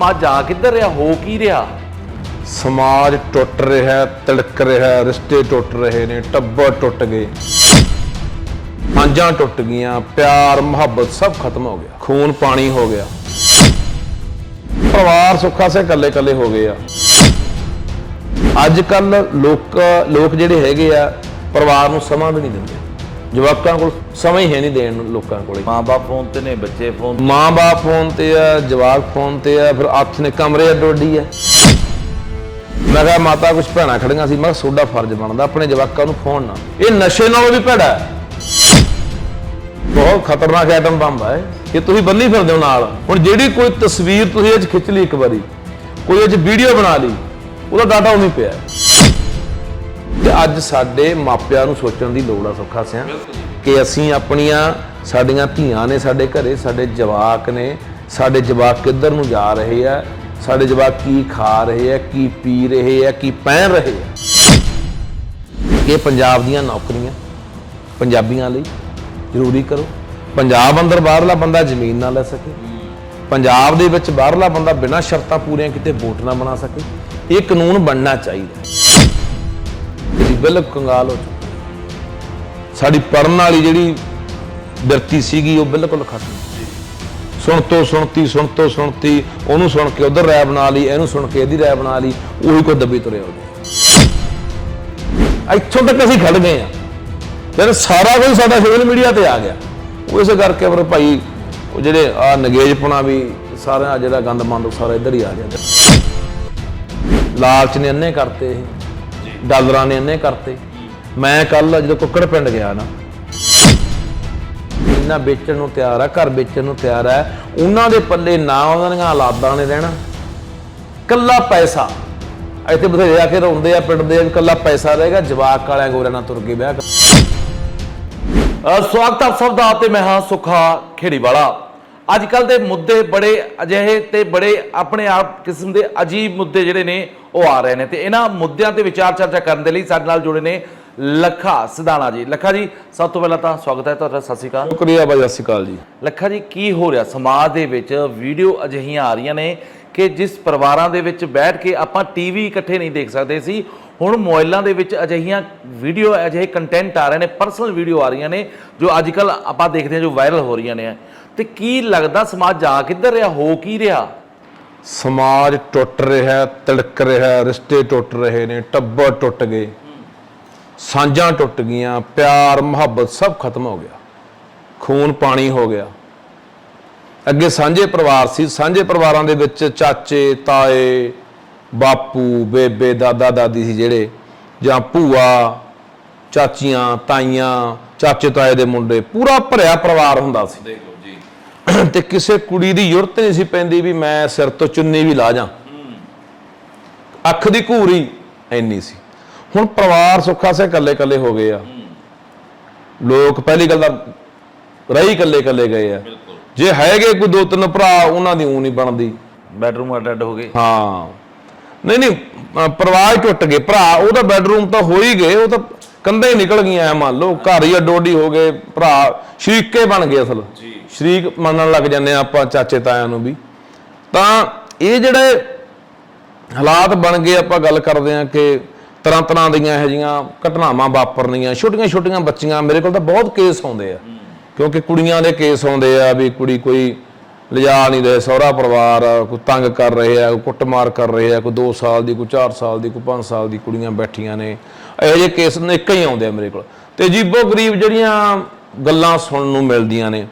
ਸਮਾਜ ਜਾ ਕਿੱਧਰ ਰਿਹਾ ਹੋ ਕੀ ਰਿਹਾ? ਸਮਾਜ ਟੁੱਟ ਰਿਹਾ ਹੈ, ਤਿਲਕ ਰਿਹਾ ਹੈ, ਰਿਸ਼ਤੇ ਟੁੱਟ ਰਹੇ ਨੇ ਟੱਬਰ ਟੁੱਟ ਗਏ। ਮਾਂਜਾਂ ਟੁੱਟ ਗਈਆਂ ਪਿਆਰ ਮੁਹੱਬਤ ਸਭ ਖਤਮ ਹੋ ਗਿਆ। ਖੂਨ ਪਾਣੀ ਹੋ ਗਿਆ। ਪਰਿਵਾਰ ਸੁੱਖਾ ਸੇ ਕੱਲੇ ਕੱਲੇ ਹੋ ਗਏ ਆ। ਅੱਜ ਕੱਲ ਲੋਕ ਲੋਕ ਜਿਹੜੇ ਹੈਗੇ ਆ ਪਰਿਵਾਰ ਨੂੰ ਸਮਾਂ ਵੀ ਨਹੀਂ ਦਿੰਦੇ। ਜਵਾਕਾਂ ਕੋਲ ਸਮਾਂ ਹੀ ਹੈ ਨਹੀਂ ਦੇਣ ਨੂੰ ਲੋਕਾਂ ਕੋਲੇ। ਮਾਂ-ਬਾਪ ਫੋਨ ਤੇ ਨੇ ਬੱਚੇ ਫੋਨ ਮਾਂ-ਬਾਪ ਫੋਨ ਤੇ ਆ ਜਵਾਕ ਫੋਨ ਤੇ ਆ ਫਿਰ ਅੱਠ ਨੇ ਕਮਰੇ ਅੱਡੋਡੀ ਆ। ਮੈਂ ਕਿਹਾ ਮਾਤਾ ਕੁਝ ਭੈਣਾਂ ਖੜੀਆਂ ਸੀ ਮੈਂ ਕਿਹਾ ਤੁਹਾਡਾ ਫਰਜ਼ ਬਣਦਾ ਆਪਣੇ ਜਵਾਕਾਂ ਨੂੰ ਫੋਨ ਨਾ ਇਹ ਨਸ਼ੇ ਨਾਲੋਂ ਵੀ ਭੈੜਾ ਹੈ। ਬਹੁਤ ਖਤਰਨਾਕ ਐਟਮ ਬੰਬ ਹੈ। ਕਿ ਤੁਸੀਂ ਬੰਨੀ ਫਿਰਦੇ ਹੋ ਨਾਲ। ਹੁਣ ਜਿਹੜੀ ਕੋਈ ਤਸਵੀਰ ਤੁਸੀਂ ਇਹ 'ਚ ਖਿੱਚ ਲਈ ਇੱਕ ਵਾਰੀ ਕੋਈ ਇਹ 'ਚ ਵੀਡੀਓ ਬਣਾ ਲਈ ਉਹਦਾ ਡਾਟਾ ਉਵੇਂ ਪਿਆ ਹੈ। ਤੇ ਅੱਜ ਸਾਡੇ ਮਾਪਿਆਂ ਨੂੰ ਸੋਚਣ ਦੀ ਲੋੜ ਆ ਸੁੱਖਾ ਸਿਆ ਕਿ ਅਸੀਂ ਆਪਣੀਆਂ ਸਾਡੀਆਂ ਧੀਆਂ ਨੇ ਸਾਡੇ ਘਰੇ ਸਾਡੇ ਜਵਾਕ ਨੇ ਸਾਡੇ ਜਵਾਕ ਕਿੱਧਰ ਨੂੰ ਜਾ ਰਹੇ ਆ ਸਾਡੇ ਜਵਾਕ ਕੀ ਖਾ ਰਹੇ ਆ ਕੀ ਪੀ ਰਹੇ ਆ ਕੀ ਪਹਿਨ ਰਹੇ ਆ। ਇਹ ਪੰਜਾਬ ਦੀਆਂ ਨੌਕਰੀਆਂ ਪੰਜਾਬੀਆਂ ਲਈ ਜ਼ਰੂਰੀ ਕਰੋ। ਪੰਜਾਬ ਅੰਦਰ ਬਾਹਰਲਾ ਬੰਦਾ ਜ਼ਮੀਨ ਨਾ ਲੈ ਸਕੇ। ਪੰਜਾਬ ਦੇ ਵਿੱਚ ਬਾਹਰਲਾ ਬੰਦਾ ਬਿਨਾਂ ਸ਼ਰਤਾਂ ਪੂਰੀਆਂ ਕੀਤੇ ਵੋਟ ਨਾ ਬਣਾ ਸਕੇ। ਇਹ ਕਾਨੂੰਨ ਬਣਨਾ ਚਾਹੀਦਾ। ਜਿਹੜੀ ਬਿਲਕੁਲ ਕੰਗਾਲ ਹੋ ਚੁੱਕੀ ਸਾਡੀ ਪੜਨ ਵਾਲੀ ਜਿਹੜੀ ਬਿਰਤੀ ਸੀਗੀ, ਉਹ ਬਿਲਕੁਲ ਖਤਮ ਸੁਣ ਤੋਂ ਸੁਣਤੀ, ਸੁਣ ਤੋਂ ਸੁਣਤੀ, ਉਹਨੂੰ ਸੁਣ ਕੇ ਉਧਰ ਰਾਇ ਬਣਾ ਲਈ, ਇਹਨੂੰ ਸੁਣ ਕੇ ਇਹਦੀ ਰਾਇ ਬਣਾ ਲਈ, ਉਹੀ ਕੋਈ ਦੱਬੀ ਤੁਰਿਆ ਉਹਦੇ ਇੱਥੋਂ ਤੱਕ ਅਸੀਂ ਖੜ ਗਏ ਆ ਫਿਰ ਸਾਰਾ ਕੁਝ ਸਾਡਾ ਸੋਸ਼ਲ ਮੀਡੀਆ ਤੇ ਆ ਗਿਆ। ਉਹ ਇਸੇ ਕਰਕੇ ਫਿਰ ਭਾਈ, ਉਹ ਜਿਹੜੇ ਆ ਨਗੇਜਪਣਾ ਵੀ ਸਾਰਾ ਜਿਹੜਾ ਗੰਦ ਮੰਦ ਉਹ ਸਾਰਾ ਇੱਧਰ ਹੀ ਆ ਗਿਆ। ਲਾਲਚ ਨੇ ਅੰਨੇ ਕਰਤੇ ਇਹ। ਡਾਲਰਾਂ ਨੇ ਅੰਨੇ ਕਰਤੇ। ਮੈਂ ਕੱਲ ਜਦੋਂ ਕੁੱਕੜ ਪਿੰਡ ਗਿਆ ਨਾ ਇਹਨਾਂ ਵੇਚਣ ਨੂੰ ਤਿਆਰ ਆ, ਘਰ ਵੇਚਣ ਨੂੰ ਤਿਆਰ ਆ, ਉਹਨਾਂ ਦੇ ਪੱਲੇ ਨਾ ਉਹਨਾਂ ਦੀਆਂ ਔਲਾਦਾਂ ਨੇ ਰਹਿਣਾ। ਕੱਲਾ ਪੈਸਾ। ਇੱਥੇ ਬਥੇਰੇ ਆ ਕੇ ਰੋਂਦੇ ਆ ਪਿੰਡ ਦੇ ਆ ਕੱਲਾ ਪੈਸਾ ਰਹੇਗਾ, ਜਵਾਕ ਵਾਲਿਆਂ ਗੋਰਿਆਂ ਨਾਲ ਤੁਰ ਕੇ ਵਿਆਹ ਸਵਾਗਤ ਆਪ ਸਭ ਦਾ, ਤੇ ਮੈਂ ਹਾਂ ਸੁਖਾ ਖੇੜੀਵਾਲਾ। ਅੱਜ ਕੱਲ ਦੇ ਮੁੱਦੇ ਬੜੇ ਅਜਿਹੇ ਤੇ ਬੜੇ ਆਪਣੇ ਆਪ ਕਿਸਮ ਦੇ ਅਜੀਬ ਮੁੱਦੇ ਜਿਹੜੇ ਨੇ ਉਹ ਆ ਰਹੇ ਨੇ। ਤੇ ਇਹਨਾਂ ਮੁੱਦਿਆਂ ਤੇ ਵਿਚਾਰ ਚਰਚਾ ਕਰਨ ਦੇ ਲਈ ਸਾਡੇ ਨਾਲ ਜੁੜੇ ਨੇ ਲੱਖਾ ਸਿਧਾਣਾ ਜੀ। ਲੱਖਾ ਜੀ ਸਭ ਤੋਂ ਪਹਿਲਾਂ ਤਾਂ ਸਵਾਗਤ ਹੈ ਤੁਹਾਡਾ ਸਤਿ ਸ਼੍ਰੀ ਅਕਾਲ। ਸ਼ੁਕਰੀਆ ਬਾਈ ਸਤਿ ਸ਼੍ਰੀ ਅਕਾਲ ਜੀ। ਲੱਖਾ ਜੀ ਕੀ ਹੋ ਰਿਹਾ? ਸਮਾਜ ਦੇ ਵਿੱਚ ਵੀਡੀਓ ਅਜਿਹੀਆਂ ਆ ਰਹੀਆਂ ਨੇ ਕਿ ਜਿਸ ਪਰਿਵਾਰਾਂ ਦੇ ਵਿੱਚ ਬੈਠ ਕੇ ਆਪਾਂ ਟੀਵੀ ਇਕੱਠੇ ਨਹੀਂ ਦੇਖ ਸਕਦੇ ਸੀ ਹੁਣ ਮੋਬਾਈਲਾਂ ਦੇ ਵਿੱਚ ਅਜਿਹੀਆਂ ਵੀਡੀਓ ਅਜਿਹੇ ਕੰਟੈਂਟ ਆ ਰਹੇ ਨੇ ਪਰਸਨਲ ਵੀਡੀਓ ਆ ਰਹੀਆਂ ਨੇ ਜੋ ਅੱਜ ਕੱਲ ਆਪਾਂ ਦੇਖਦੇ ਹਾਂ ਜੋ ਵਾਇਰਲ ਹੋ ਰਹੀਆਂ ਨੇ। ਤੇ ਕੀ ਲੱਗਦਾ ਸਮਾਜ ਜਾ ਕਿੱਧਰ ਰਿਹਾ ਹੋ ਕੀ ਰਿਹਾ? ਸਮਾਜ ਟੁੱਟ ਰਿਹਾ ਹੈ, ਤਿਲਕ ਰਿਹਾ ਰਿਸ਼ਤੇ ਟੁੱਟ ਰਹੇ ਨੇ ਟੱਬਰ ਟੁੱਟ ਗਏ। ਸਾਂਝਾਂ ਟੁੱਟ ਗਈਆਂ ਪਿਆਰ ਮੁਹੱਬਤ ਸਭ ਖਤਮ ਹੋ ਗਿਆ। ਖੂਨ ਪਾਣੀ ਹੋ ਗਿਆ। ਅੱਗੇ ਸਾਂਝੇ ਪਰਿਵਾਰ ਸੀ ਸਾਂਝੇ ਪਰਿਵਾਰਾਂ ਦੇ ਵਿੱਚ ਚਾਚੇ ਤਾਏ ਬਾਪੂ ਬੇਬੇ ਦਾਦਾ ਦਾਦੀ ਸੀ ਜਿਹੜੇ ਜਾਂ ਭੂਆ ਚਾਚੀਆਂ ਤਾਈਆਂ ਚਾਚੇ ਤਾਏ ਦੇ ਮੁੰਡੇ ਪੂਰਾ ਭਰਿਆ ਪਰਿਵਾਰ ਹੁੰਦਾ ਸੀ। ਤੇ ਕਿਸੇ ਕੁੜੀ ਦੀ ਜ਼ਰੂਰਤ ਨਹੀਂ ਸੀ ਪੈਂਦੀ ਵੀ ਮੈਂ ਸਿਰ ਤੋਂ ਚੁੰਨੀ ਵੀ ਲਾ ਜਾ। ਅੱਖ ਦੀ ਘੂਰੀ ਇੰਨੀ ਸੀ। ਹੁਣ ਪਰਿਵਾਰ ਸੁੱਖਾ ਸੇ ਕੱਲੇ ਕੱਲੇ ਹੋ ਗਏ ਆ। ਲੋਕ ਪਹਿਲੀ ਗੱਲ ਤਾਂ ਰਹੀ ਕੱਲੇ ਕੱਲੇ ਗਏ ਆ। ਜੇ ਹੈਗੇ ਕੋਈ ਦੋ ਤਿੰਨ ਭਰਾ ਉਹਨਾਂ ਦੀ ਊਂ ਨਹੀਂ ਬਣਦੀ। ਬੈਡਰੂਮ ਅੱਡ ਹੋ ਗਏ। ਹਾਂ। ਨਹੀਂ ਨਹੀਂ ਪਰਿਵਾਰ ਟੁੱਟ ਗਏ। ਭਰਾ ਉਹਦਾ ਬੈਡਰੂਮ ਤਾਂ ਹੋ ਹੀ ਗਏ ਉਹ ਤਾਂ ਕੰਧਾਂ ਨਿਕਲ ਗਈਆਂ ਐ ਮੰਨ ਲਓ ਘਰ ਹੀ ਅੱਡੋਡੀ ਹੋ ਗਏ ਭਰਾ ਸ਼ਰੀਕੇ ਬਣ ਗਏ ਅਸਲ। ਜੀ। ਸ਼ਰੀਕ ਮੰਨਣ ਲੱਗ ਜਾਂਦੇ ਆ ਆਪਾਂ ਚਾਚੇ ਤਾਇਆਂ ਨੂੰ ਵੀ। ਤਾਂ ਇਹ ਜਿਹੜੇ ਹਾਲਾਤ ਬਣ ਗਏ ਆਪਾਂ ਗੱਲ ਕਰਦੇ ਆ ਕਿ ਤਰ੍ਹਾਂ ਤਰ੍ਹਾਂ ਦੀਆਂ ਇਹੋ ਜਿਹੀਆਂ ਘਟਨਾਵਾਂ ਵਾਪਰਨੀਆਂ ਛੋਟੀਆਂ ਛੋਟੀਆਂ ਬੱਚੀਆਂ ਮੇਰੇ ਕੋਲ ਤਾਂ ਬਹੁਤ ਕੇਸ ਆਉਂਦੇ ਆ। ਕਿਉਂਕਿ ਕੁੜੀਆਂ ਦੇ ਕੇਸ ਆਉਂਦੇ ਆ ਵੀ ਕੁੜੀ ਕੋਈ ਲਿਜਾ ਨਹੀਂ ਰਹੇ ਸਹੁਰਾ ਪਰਿਵਾਰ ਕੋਈ ਤੰਗ ਕਰ ਰਹੇ ਆ ਕੋਈ ਕੁੱਟਮਾਰ ਕਰ ਰਹੇ ਆ ਕੋਈ 2 ਸਾਲ ਦੀ ਕੋਈ 4 ਸਾਲ ਦੀ ਕੋਈ 5 ਸਾਲ ਦੀ ਕੁੜੀਆਂ ਬੈਠੀਆਂ ਨੇ। ਇਹੋ ਜਿਹੇ ਕੇਸ ਇੱਕ ਹੀ ਆਉਂਦੇ ਆ ਮੇਰੇ ਕੋਲ। ਤੇ ਜੀਬੋ ਗਰੀਬ ਜਿਹੜੀਆਂ ਗੱਲਾਂ ਸੁਣਨ ਨੂੰ ਮਿਲਦੀਆਂ ਨੇ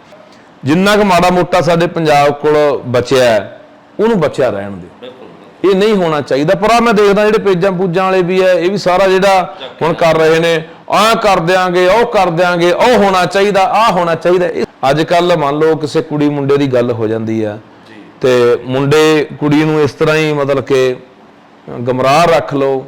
ਜਿੰਨਾ ਕੁ ਮਾੜਾ ਮੋਟਾ ਸਾਡੇ ਪੰਜਾਬ ਕੋਲ ਬਚਿਆ ਹੈ, ਉਹਨੂੰ ਬਚਿਆ ਰਹਿਣ ਦਿਓ ਇਹ ਨਹੀਂ ਹੋਣਾ ਚਾਹੀਦਾ ਪਰ ਆ ਮੈਂ ਦੇਖਦਾ ਜਿਹੜੇ ਪੇਜਾਂ ਪੂਜਾਂ ਵਾਲੇ ਵੀ ਐ ਇਹ ਵੀ ਸਾਰਾ ਜਿਹੜਾ ਹੁਣ ਕਰ ਰਹੇ ਨੇ ਆਹ ਕਰ ਦਿਆਂਗੇ ਉਹ ਕਰ ਦਿਆਂਗੇ ਉਹ ਹੋਣਾ ਚਾਹੀਦਾ ਆਹ ਹੋਣਾ ਚਾਹੀਦਾ। ਅੱਜ ਕੱਲ ਮੰਨ ਲਓ ਕਿਸੇ ਕੁੜੀ ਮੁੰਡੇ ਦੀ ਗੱਲ ਹੋ ਜਾਂਦੀ ਆ ਤੇ ਮੁੰਡੇ ਕੁੜੀ ਨੂੰ ਇਸ ਤਰ੍ਹਾਂ ਹੀ ਮਤਲਬ ਕਿ ਗਮਰਾਹ ਰੱਖ ਲਓ